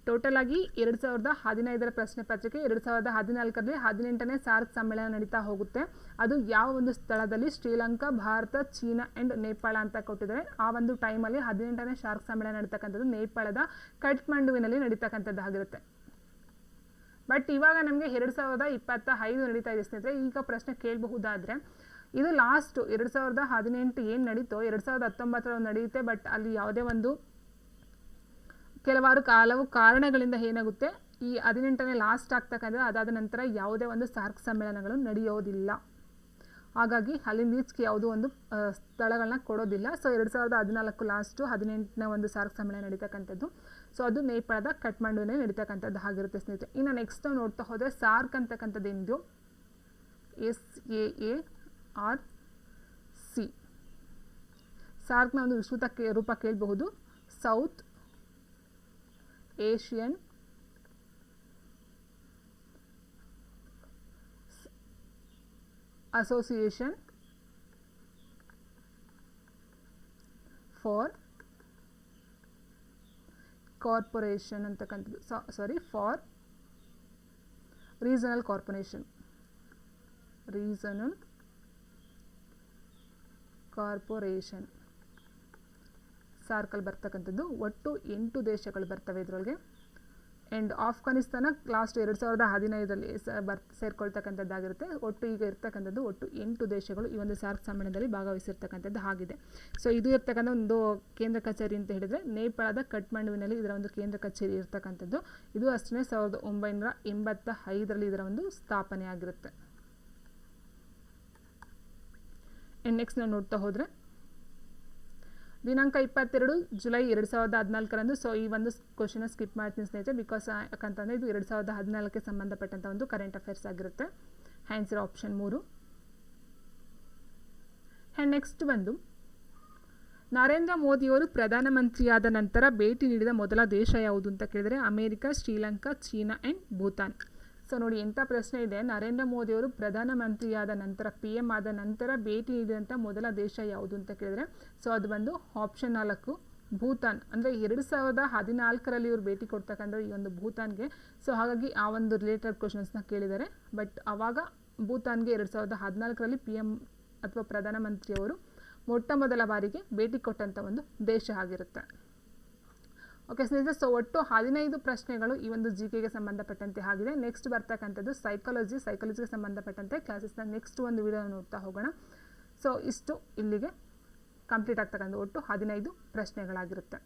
ಟೋಟಲ್ ಆಗಿ ಎರಡು ಸಾವಿರದ ಹದಿನೈದರ ಪ್ರಶ್ನೆ ಪತ್ರಿಕೆ ಎರಡು ಸಾವಿರದ ಹದಿನಾಲ್ಕರಲ್ಲಿ ಹದಿನೆಂಟನೇ ಸಾರ್ಕ್ ಸಮ್ಮೇಳನ ನಡೀತಾ ಹೋಗುತ್ತೆ. ಅದು ಯಾವ ಒಂದು ಸ್ಥಳದಲ್ಲಿ ಶ್ರೀಲಂಕಾ, ಭಾರತ, ಚೀನಾ ಆ್ಯಂಡ್ ನೇಪಾಳ ಅಂತ ಕೊಟ್ಟಿದ್ದಾರೆ. ಆ ಒಂದು ಟೈಮಲ್ಲಿ ಹದಿನೆಂಟನೇ ಶಾರ್ಕ್ ಸಮ್ಮೇಳನ ನಡೀತಕ್ಕಂಥದ್ದು ನೇಪಾಳದ ಕಟ್ಮಂಡುವಿನಲ್ಲಿ ನಡೀತಕ್ಕಂಥದ್ದು ಆಗಿರುತ್ತೆ. ಬಟ್ ಇವಾಗ ನಮಗೆ ಎರಡು ಸಾವಿರದ ಇಪ್ಪತ್ತ ಐದು ನಡೀತಾ ಇದೆ ಸ್ನೇಹಿತರೆ, ಈಗ ಪ್ರಶ್ನೆ ಕೇಳಬಹುದಾದರೆ ಇದು ಲಾಸ್ಟು ಎರಡು ಸಾವಿರದ ಹದಿನೆಂಟು ಏನು ನಡೀತೋ, ಎರಡು ಸಾವಿರದ ಹತ್ತೊಂಬತ್ತರ ನಡೆಯುತ್ತೆ ಬಟ್ ಅಲ್ಲಿ ಯಾವುದೇ ಒಂದು ಕೆಲವಾರು ಹಲವು ಕಾರಣಗಳಿಂದ ಏನಾಗುತ್ತೆ, ಈ ಹದಿನೆಂಟನೇ ಲಾಸ್ಟ್ ಆಗ್ತಕ್ಕಂಥದ್ದು, ಅದಾದ ನಂತರ ಯಾವುದೇ ಒಂದು ಸಾರ್ಕ್ ಸಮ್ಮೇಳನಗಳು ನಡೆಯೋದಿಲ್ಲ. ಹಾಗಾಗಿ ಅಲ್ಲಿ ಈಚೆಗೆ ಯಾವುದೋ ಒಂದು ಸ್ಥಳಗಳನ್ನ ಕೊಡೋದಿಲ್ಲ. ಸೊ ಎರಡು ಸಾವಿರದ ಹದಿನಾಲ್ಕು ಲಾಸ್ಟು ಹದಿನೆಂಟನೇ ಒಂದು ಸಾರ್ಕ್ ಸಮ್ಮೇಳನ ನಡೀತಕ್ಕಂಥದ್ದು. ಸೊ ಅದು ನೇಪಾಳದ ಕಠ್ಮಂಡುವಿನೇ ನಡೀತಕ್ಕಂಥದ್ದು ಆಗಿರುತ್ತೆ ಸ್ನೇಹಿತರೆ. ಇನ್ನು ನೆಕ್ಸ್ಟ್ ನೋಡ್ತಾ ಹೋದರೆ ಸಾರ್ಕ್ ಅಂತಕ್ಕಂಥದ್ದು ಏನಿದು S A A R C ಸಾರ್ಕ್ನ ಒಂದು ವಿಸ್ತೃತ ರೂಪ ಕೇಳಬಹುದು. South, Asian, Association, for, Corporation ಅಂತಕ್ಕಂಥದ್ದು. Sorry, for regional corporation. Regional corporation. ಸಾರ್ಕಲ್ ಬರ್ತಕ್ಕಂಥದ್ದು ಒಟ್ಟು ಎಂಟು ದೇಶಗಳು ಬರ್ತವೆ ಇದರೊಳಗೆ. ಆ್ಯಂಡ್ ಆಫ್ಘಾನಿಸ್ತಾನ ಲಾಸ್ಟ್ ಎರಡು ಸಾವಿರದ ಹದಿನೈದರಲ್ಲಿ ಸ ಬರ್, ಸೇರ್ಕೊಳ್ತಕ್ಕಂಥದ್ದಾಗಿರುತ್ತೆ. ಒಟ್ಟು ಈಗ ಇರ್ತಕ್ಕಂಥದ್ದು ಒಟ್ಟು ಎಂಟು ದೇಶಗಳು ಈ ಒಂದು ಸಾರ್ಕ್ ಸಮ್ಮೇಳನದಲ್ಲಿ ಭಾಗವಹಿಸಿರ್ತಕ್ಕಂಥದ್ದು ಆಗಿದೆ ಸೊ ಇದು ಇರ್ತಕ್ಕಂಥ ಒಂದು ಕೇಂದ್ರ ಕಚೇರಿ ಅಂತ ಹೇಳಿದರೆ ನೇಪಾಳದ ಕಠ್ಮಂಡುವಿನಲ್ಲಿ ಇದರ ಒಂದು ಕೇಂದ್ರ ಕಚೇರಿ ಇರ್ತಕ್ಕಂಥದ್ದು. ಇದು ಅಷ್ಟೇ ಸಾವಿರದ ಒಂಬೈನೂರ ಎಂಬತ್ತ ಐದರಲ್ಲಿ ಇದರ ಒಂದು ಸ್ಥಾಪನೆ ಆಗಿರುತ್ತೆ ನೆಕ್ಸ್ಟ್ ನಾವು ನೋಡ್ತಾ ಹೋದರೆ. ದಿನಾಂಕ ಇಪ್ಪತ್ತೆರಡು ಜುಲೈ ಎರಡು ಸಾವಿರದ ಹದಿನಾಲ್ಕರಂದು. ಸೊ ಈ ಒಂದು ಕ್ವಶನ ಸ್ಕಿಪ್ ಮಾಡ್ತೀನಿ ಸ್ನೇಹಿತರೆ ಬಿಕಾಸ್ ಯಾಕಂತಂದರೆ ಇದು ಎರಡು ಸಾವಿರದ ಹದಿನಾಲ್ಕಕ್ಕೆ ಸಂಬಂಧಪಟ್ಟಂಥ ಒಂದು ಕರೆಂಟ್ ಅಫೇರ್ಸ್ ಆಗಿರುತ್ತೆ. ಆನ್ಸರ್ ಆಪ್ಷನ್ ಮೂರು. ಆ್ಯಂಡ್ ನೆಕ್ಸ್ಟ್ ಬಂದು ನರೇಂದ್ರ ಮೋದಿಯವರು ಪ್ರಧಾನಮಂತ್ರಿಯಾದ ನಂತರ ಭೇಟಿ ನೀಡಿದ ಮೊದಲ ದೇಶ ಯಾವುದು ಅಂತ ಕೇಳಿದರೆ, America, Sri Lanka, China and Bhutan. So ನೋಡಿ ಎಂಥ ಪ್ರಶ್ನೆ ಇದೆ. ನರೇಂದ್ರ ಮೋದಿಯವರು ಪ್ರಧಾನಮಂತ್ರಿಯಾದ ನಂತರ ಪಿ ಎಂ ಆದ ನಂತರ ಭೇಟಿ ನೀಡಿದಂಥ ಮೊದಲ ದೇಶ ಯಾವುದು ಅಂತ ಕೇಳಿದರೆ, ಸೊ ಅದು ಬಂದು ಆಪ್ಷನ್ ನಾಲ್ಕು, ಭೂತಾನ್. ಅಂದರೆ ಎರಡು ಸಾವಿರದ ಹದಿನಾಲ್ಕರಲ್ಲಿ ಇವರು ಭೇಟಿ ಕೊಡ್ತಕ್ಕಂಥ ಈ ಒಂದು ಭೂತಾನ್ಗೆ. ಸೊ ಹಾಗಾಗಿ ಆ ಒಂದು ರಿಲೇಟೆಡ್ ಕ್ವಶನ್ಸ್ನ ಕೇಳಿದ್ದಾರೆ. ಬಟ್ ಆವಾಗ ಭೂತಾನ್ಗೆ ಎರಡು ಸಾವಿರದ ಹದಿನಾಲ್ಕರಲ್ಲಿ ಪಿ ಎಂ ಅಥವಾ ಪ್ರಧಾನಮಂತ್ರಿಯವರು ಮೊಟ್ಟ ಮೊದಲ ಬಾರಿಗೆ ಭೇಟಿ ಕೊಟ್ಟಂಥ ಒಂದು ದೇಶ ಆಗಿರುತ್ತೆ. ಓಕೆ ಸ್ನೇಹಿತರೆ ಸೊ ಒಟ್ಟು ಹದಿನೈದು ಪ್ರಶ್ನೆಗಳು ಈ ಒಂದು ಜಿ ಕೆಗೆ ಸಂಬಂಧಪಟ್ಟಂತೆ ಆಗಿದೆ. ನೆಕ್ಸ್ಟ್ ಬರ್ತಕ್ಕಂಥದ್ದು ಸೈಕಾಲಜಿ ಸೈಕಾಲಜಿಗೆ ಸಂಬಂಧಪಟ್ಟಂತೆ ಕ್ಲಾಸಸ್ನ ನೆಕ್ಸ್ಟ್ ಒಂದು ವಿಡಿಯೋ ನೋಡ್ತಾ ಹೋಗೋಣ. ಸೊ ಇಷ್ಟು ಇಲ್ಲಿಗೆ ಕಂಪ್ಲೀಟ್ ಆಗ್ತಕ್ಕಂಥ ಒಟ್ಟು ಹದಿನೈದು ಪ್ರಶ್ನೆಗಳಾಗಿರುತ್ತೆ.